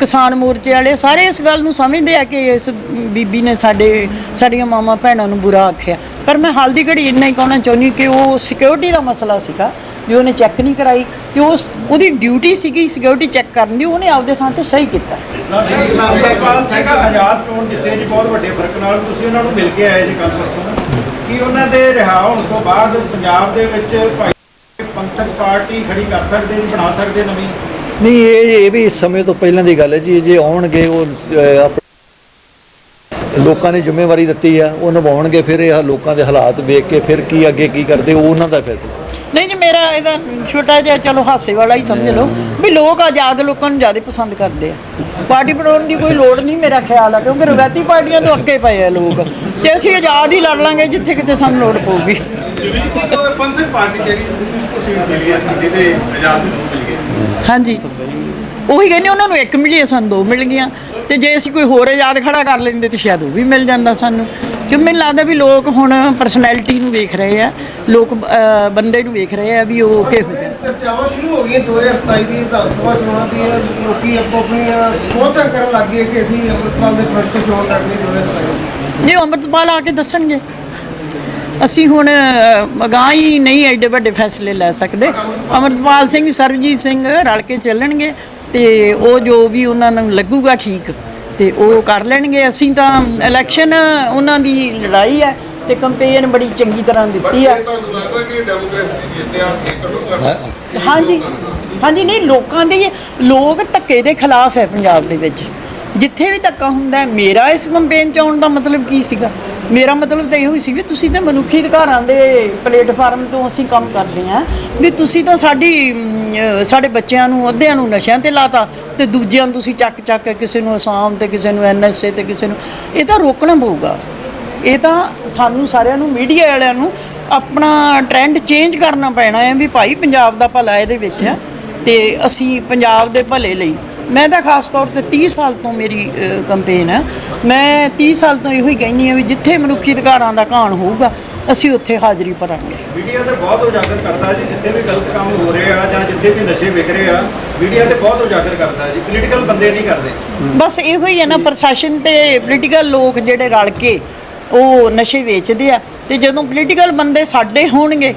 ਕਿਸਾਨ ਮੋਰਚੇ ਵਾਲੇ ਸਾਰੇ ਇਸ ਗੱਲ ਨੂੰ ਸਮਝਦੇ ਆ ਕਿ ਇਸ ਬੀਬੀ ਨੇ ਸਾਡੇ, ਸਾਡੀਆਂ ਮਾਮਾ ਭੈਣਾਂ ਨੂੰ ਬੁਰਾ ਆਖਿਆ। ਪਰ ਮੈਂ ਹਾਲ ਦੀ ਘੜੀ ਇੰਨਾ ਹੀ ਕਹਿਣਾ ਚਾਹੁੰਦੀ ਕਿ ਉਹ ਸਿਕਿਉਰਿਟੀ ਦਾ ਮਸਲਾ ਸੀਗਾ। ਵੀ ਉਹਨੇ ਚੈੱਕ ਨਹੀਂ ਕਰਾਈ ਕਿ ਉਸ ਉਹਦੀ ਡਿਊਟੀ ਸੀਗੀ ਸਿਕਿਉਰਿਟੀ ਚੈੱਕ ਕਰਨ ਦੀ, ਉਹਨੇ ਆਪਦੇ ਥਾਂ ਤੇ ਸਹੀ ਕੀਤਾ। ਅੰਮ੍ਰਿਤਪਾਲ ਸਿੰਘ ਆਜ਼ਾਦ ਚੋਣ ਜਿੱਤੇ ਜੀ ਬਹੁਤ ਵੱਡੇ ਫ਼ਰਕ ਨਾਲ ਤੁਸੀਂ ਉਹਨਾਂ ਨੂੰ ਮਿਲ ਕੇ ਆਏ ਜੀ ਕੱਲ ਪਰਸੋਂ ਕੀ ਉਹਨਾਂ ਦੇ ਰਿਹਾ ਹੋਣ ਤੋਂ ਬਾਅਦ ਪੰਜਾਬ ਦੇ ਵਿੱਚ ਭਾਈ ਪੰਥਕ ਪਾਰਟੀ ਖੜੀ ਕਰ ਸਕਦੇ ਜੀ ਬਣਾ ਸਕਦੇ ਨਵੀਂ ਨਹੀਂ, ਇਹ ਇਹ ਵੀ ਇਸ ਸਮੇਂ ਤੋਂ ਪਹਿਲਾਂ ਦੀ ਗੱਲ ਹੈ ਜੀ ਜੇ ਆਉਣਗੇ, ਉਹ ਲੋਕਾਂ ਨੇ ਜ਼ਿੰਮੇਵਾਰੀ ਦਿੱਤੀ ਆ ਉਹ ਨਿਭਾਉਣਗੇ ਫਿਰ ਇਹ ਲੋਕਾਂ ਦੇ ਹਾਲਾਤ ਵੇਖ ਕੇ ਫਿਰ ਕੀ ਅੱਗੇ ਕੀ ਕਰਦੇ ਉਹ ਉਹਨਾਂ ਦਾ ਫੈਸਲਾ। ਨਹੀਂ ਜੀ ਮੇਰਾ ਇਹਦਾ ਛੋਟਾ ਜਿਹਾ ਚਲੋ ਹਾਸੇ ਵਾਲਾ ਹੀ ਸਮਝ ਲਓ ਵੀ ਲੋਕ ਆਜ਼ਾਦ ਲੋਕਾਂ ਨੂੰ ਜ਼ਿਆਦਾ ਪਸੰਦ ਕਰਦੇ ਆ। ਪਾਰਟੀ ਬਣਾਉਣ ਦੀ ਕੋਈ ਲੋੜ ਨਹੀਂ ਮੇਰਾ ਖਿਆਲ ਆ ਕਿਉਂਕਿ ਰਵਾਇਤੀ ਪਾਰਟੀਆਂ ਤੋਂ ਅੱਗੇ ਪਏ ਆ ਲੋਕ। ਤੇ ਅਸੀਂ ਆਜ਼ਾਦ ਹੀ ਲੜ ਲਾਂਗੇ ਜਿੱਥੇ ਕਿਤੇ ਸਾਨੂੰ ਲੋੜ ਪਊਗੀ। ਹਾਂਜੀ। ਉਹੀ ਕਹਿੰਦੇ ਉਹਨਾਂ ਨੂੰ ਇੱਕ ਮਿਲੀ ਸਾਨੂੰ ਦੋ ਮਿਲ ਗਈਆਂ। ਤੇ ਜੇ ਅਸੀਂ ਕੋਈ ਹੋਰ ਆਜ਼ਾਦ ਖੜਾ ਕਰ ਲੈਂਦੇ ਤੇ ਸ਼ਾਇਦ ਉਹ ਵੀ ਮਿਲ ਜਾਂਦਾ ਸਾਨੂੰ। ਕਿਉਂ ਮੈਨੂੰ ਲੱਗਦਾ ਵੀ ਲੋਕ ਹੁਣ ਪਰਸਨੈਲਿਟੀ ਨੂੰ ਵੇਖ ਰਹੇ ਆ ਲੋਕ ਅਹ, ਬੰਦੇ ਨੂੰ ਵੇਖ ਰਹੇ ਆ ਵੀ ਉਹ ਕਿਹੋ ਜਿਹਾ ਚਰਚਾਵਾਂ ਸ਼ੁਰੂ ਹੋ ਗਈਆਂ 2027 ਦੀ ਵਿਧਾਨ ਸਭਾ ਚੋਣਾਂ ਦੀ ਲੋਕੀ ਆਪੋ ਆਪਣੀਆਂ ਸੋਚਾਂ ਕਰਨ ਲੱਗ ਗਏ ਕਿ ਅਸੀਂ ਅੰਮ੍ਰਿਤਪਾਲ ਦੇ ਫਰੰਟ ਤੇ ਚੋਣ ਲੜਨੀ 2027 ਜੇ ਅੰਮ੍ਰਿਤਪਾਲ ਆ ਕੇ ਦੱਸਣਗੇ। ਅਸੀਂ ਹੁਣ ਅਗਾਂਹ ਹੀ ਨਹੀਂ ਐਡੇ ਵੱਡੇ ਫੈਸਲੇ ਲੈ ਸਕਦੇ। ਅੰਮ੍ਰਿਤਪਾਲ ਸਿੰਘ ਸਰਬਜੀਤ ਸਿੰਘ ਰਲ ਕੇ ਚੱਲਣਗੇ। ਤੇ ਉਹ ਜੋ ਵੀ ਉਹਨਾਂ ਨੂੰ ਲੱਗੂਗਾ ਠੀਕ ਤੇ ਉਹ ਕਰ ਲੈਣਗੇ। ਅਸੀਂ ਤਾਂ ਇਲੈਕਸ਼ਨ ਉਹਨਾਂ ਦੀ ਲੜਾਈ ਹੈ ਤੇ ਕੰਪੇਨ ਬੜੀ ਚੰਗੀ ਤਰ੍ਹਾਂ ਦਿੱਤੀ ਆ। ਤੁਹਾਨੂੰ ਲੱਗਦਾ ਕਿ ਡੈਮੋਕ੍ਰੇਸੀ ਜਿੱਤਿਆ ਇਹ ਕਦੋਂ ਕਰ ਹਾਂਜੀ। ਹਾਂਜੀ ਨਹੀਂ ਲੋਕਾਂ ਦੇ ਲੋਕ ਧੱਕੇ ਦੇ ਖਿਲਾਫ ਹੈ ਪੰਜਾਬ ਦੇ ਵਿੱਚ। ਜਿੱਥੇ ਵੀ ਧੱਕਾ ਹੁੰਦਾ ਹੈ ਮੇਰਾ ਇਸ ਕੰਪੇਨ ਚ ਆਉਣ ਦਾ ਮਤਲਬ ਕੀ ਸੀਗਾ? ਮੇਰਾ ਮਤਲਬ ਤਾਂ ਇਹੋ ਹੀ ਸੀ ਵੀ ਤੁਸੀਂ ਤਾਂ ਮਨੁੱਖੀ ਅਧਿਕਾਰਾਂ ਦੇ ਪਲੇਟਫਾਰਮ ਤੋਂ ਅਸੀਂ ਕੰਮ ਕਰਦੇ ਹਾਂ, ਵੀ ਤੁਸੀਂ ਤਾਂ ਸਾਡੀ ਸਾਡੇ ਬੱਚਿਆਂ ਨੂੰ, ਅੱਧਿਆਂ ਨੂੰ ਨਸ਼ਿਆਂ ਤੇ ਲਾਤਾ ਤੇ ਦੂਜਿਆਂ ਨੂੰ ਤੁਸੀਂ ਚੱਕ ਚੱਕ ਕੇ ਕਿਸੇ ਨੂੰ ਅਸਾਮ ਤੇ, ਕਿਸੇ ਨੂੰ ਐਨਐਸਏ ਤੇ, ਕਿਸੇ ਨੂੰ, ਇਹ ਤਾਂ ਰੋਕਣਾ ਪਊਗਾ। ਇਹ ਤਾਂ ਸਾਨੂੰ ਸਾਰਿਆਂ ਨੂੰ, ਮੀਡੀਆ ਵਾਲਿਆਂ ਨੂੰ ਆਪਣਾ ਟ੍ਰੈਂਡ ਚੇਂਜ ਕਰਨਾ ਪੈਣਾ ਹੈ ਵੀ ਭਾਈ ਪੰਜਾਬ ਦਾ ਭਲਾ ਇਹਦੇ ਵਿੱਚ ਹੈ ਤੇ ਅਸੀਂ ਪੰਜਾਬ ਦੇ ਭਲੇ ਲਈ ਮੈਂ ਤਾਂ ਖਾਸ ਤੌਰ ਤੇ 30 ਸਾਲ ਤੋਂ ਮੇਰੀ ਕੰਪੇਨ ਹੈ। ਮੈਂ 30 ਸਾਲ ਤੋਂ ਇਹੋ ਹੀ ਕਹਿੰਦੀ ਹਾਂ ਵੀ ਜਿੱਥੇ ਮਨੁੱਖੀ ਅਧਿਕਾਰਾਂ ਦਾ ਘਾਣ ਹੋਊਗਾ ਅਸੀਂ ਉੱਥੇ ਹਾਜ਼ਰੀ ਭਰਾਂਗੇ। ਮੀਡੀਆ ਤੇ ਬਹੁਤ ਉਜਾਗਰ ਕਰਦਾ ਜੀ ਜਿੱਥੇ ਵੀ ਗਲਤ ਕੰਮ ਹੋ ਰਹੇ ਆ ਜਾਂ ਜਿੱਥੇ ਵੀ ਨਸ਼ੇ ਵਿਕ ਰਹੇ ਆ ਮੀਡੀਆ ਤੇ ਬਹੁਤ ਉਜਾਗਰ ਕਰਦਾ ਜੀ ਪੋਲੀਟੀਕਲ ਬੰਦੇ ਨਹੀਂ ਕਰਦੇ। ਬਸ ਇਹੋ ਹੀ ਹੈ ਨਾ ਪ੍ਰਸ਼ਾਸਨ ਤੇ ਪੋਲੀਟੀਕਲ ਲੋਕ ਜਿਹੜੇ ਰਲ ਕੇ ਉਹ ਨਸ਼ੇ ਵੇਚਦੇ ਆ ਤੇ ਜਦੋਂ ਪੋਲੀਟੀਕਲ ਬੰਦੇ ਸਾਡੇ ਹੋਣਗੇ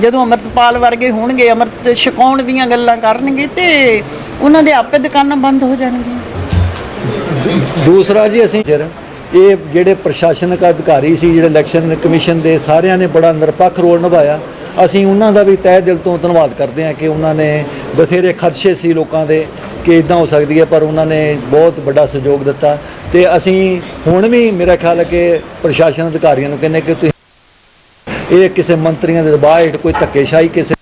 ਜਦੋਂ ਅਮਰਤਪਾਲ ਵਰਗੇ ਹੋਣਗੇ, ਅਮਰਤ ਛਕਾਉਣ ਦੀਆਂ ਗੱਲਾਂ ਕਰਨਗੇ ਤੇ ਉਹਨਾਂ ਦੇ ਆਪੇ ਦੁਕਾਨਾਂ ਬੰਦ ਹੋ ਜਾਣਗੀਆਂ। ਦੂਸਰਾ ਜੀ ਅਸੀਂ ਫਿਰ ਇਹ ਜਿਹੜੇ ਪ੍ਰਸ਼ਾਸਨਿਕ ਅਧਿਕਾਰੀ ਸੀ, ਜਿਹੜੇ ਇਲੈਕਸ਼ਨ ਕਮਿਸ਼ਨ ਦੇ ਸਾਰਿਆਂ ਨੇ ਬੜਾ ਨਿਰਪੱਖ ਰੋਲ ਨਿਭਾਇਆ। ਅਸੀਂ ਉਹਨਾਂ ਦਾ ਵੀ ਤਹਿ ਦਿਲ ਤੋਂ ਧੰਨਵਾਦ ਕਰਦੇ ਹਾਂ ਕਿ ਉਹਨਾਂ ਨੇ ਬਥੇਰੇ ਖਰਚੇ ਸੀ ਲੋਕਾਂ ਦੇ ਕਿ ਇਦਾਂ ਹੋ ਸਕਦੀ ਹੈ, ਪਰ ਉਹਨਾਂ ਨੇ ਬਹੁਤ ਵੱਡਾ ਸਹਿਯੋਗ ਦਿੱਤਾ। ਤੇ ਅਸੀਂ ਹੁਣ ਵੀ ਮੇਰਾ ਖਿਆਲ ਹੈ ਕਿ ਪ੍ਰਸ਼ਾਸਨ ਅਧਿਕਾਰੀਆਂ ਨੂੰ ਕਹਿੰਦੇ ਕਿ ਤੁਸੀਂ ਇਹ ਕਿਸੇ ਮੰਤਰੀਆਂ ਦੇ ਦਬਾਅ ਹੇਠ ਕੋਈ ਧੱਕੇਸ਼ਾਹੀ ਕਿਸੇ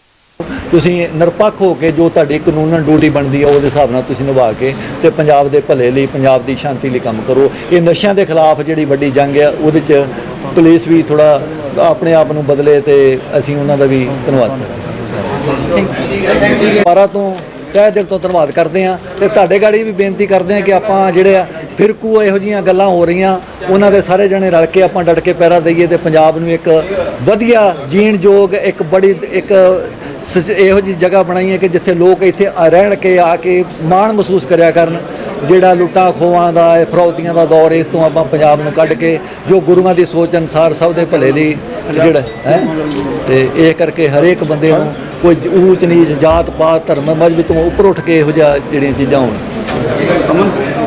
ਤੁਸੀਂ ਨਿਰਪੱਖ ਹੋ ਕੇ ਜੋ ਤੁਹਾਡੀ ਕਾਨੂੰਨਨ ਡਿਊਟੀ ਬਣਦੀ ਹੈ ਉਹਦੇ ਹਿਸਾਬ ਨਾਲ ਤੁਸੀਂ ਨਿਭਾ ਕੇ ਤੇ ਪੰਜਾਬ ਦੇ ਭਲੇ ਲਈ ਪੰਜਾਬ ਦੀ ਸ਼ਾਂਤੀ ਲਈ ਕੰਮ ਕਰੋ। ਇਹ ਨਸ਼ਿਆਂ ਦੇ ਖਿਲਾਫ ਜਿਹੜੀ ਵੱਡੀ ਜੰਗ ਹੈ ਉਹਦੇ 'ਚ ਪੁਲਿਸ ਵੀ ਥੋੜਾ ਆਪਣੇ ਆਪ ਨੂੰ ਬਦਲੇ ਤੇ ਅਸੀਂ ਉਹਨਾਂ ਦਾ ਵੀ ਧੰਨਵਾਦ ਕਰਾਂਗੇ ਦੁਬਾਰਾ ਤੋਂ ਤਹਿ ਦਿਲ ਤੋਂ ਧੰਨਵਾਦ ਕਰਦੇ ਹਾਂ ਤੇ ਤੁਹਾਡੇ ਗਾੜੀ ਵੀ ਬੇਨਤੀ ਕਰਦੇ ਹਾਂ ਕਿ ਆਪਾਂ ਜਿਹੜੇ ਆ ਫਿਰਕੂ ਇਹੋ ਜੀਆਂ ਗੱਲਾਂ ਹੋ ਰਹੀਆਂ, ਉਹਨਾਂ ਦੇ ਸਾਰੇ ਜਣੇ ਰਲ ਕੇ ਆਪਾਂ ਡਟ ਕੇ ਪੈਰਾ ਦਈਏ ਤੇ ਪੰਜਾਬ ਨੂੰ ਇੱਕ ਵਧੀਆ ਜੀਣ ਯੋਗ ਇੱਕ ਬੜੀ, ਇੱਕ ਇਹੋ ਜੀ ਜਗ੍ਹਾ ਬਣਾਈ ਹੈ ਕਿ ਜਿੱਥੇ ਲੋਕ ਇੱਥੇ ਰਹਿਣ ਕੇ, ਆ ਕੇ ਮਾਣ ਮਹਿਸੂਸ ਕਰਿਆ ਕਰਨ। ਜਿਹੜਾ ਲੁੱਟਾਂ ਖੋਹਾਂ ਦਾ, ਇਹ ਫਰੌਤੀਆਂ ਦਾ ਦੌਰ ਇਸ ਤੋਂ ਆਪਾਂ ਪੰਜਾਬ ਨੂੰ ਕੱਢ ਕੇ ਜੋ ਗੁਰੂਆਂ ਦੀ ਸੋਚ ਅਨਸਾਰ ਸਭ ਦੇ ਭਲੇ ਲਈ ਜਿਹੜਾ, ਹੈ? ਤੇ ਇਹ ਕਰਕੇ ਹਰੇਕ ਬੰਦੇ ਨੂੰ ਕੋਈ ਊਚ ਨੀਚ ਜਾਤ ਪਾਤ ਧਰਮ ਮਜ਼ਹਬ ਤੋਂ ਉੱਪਰ ਉੱਠ ਕੇ ਇਹੋ ਜਿਹਾ ਜਿਹੜੀਆਂ ਚੀਜ਼ਾਂ ਹੋਣ। ਅਮਨ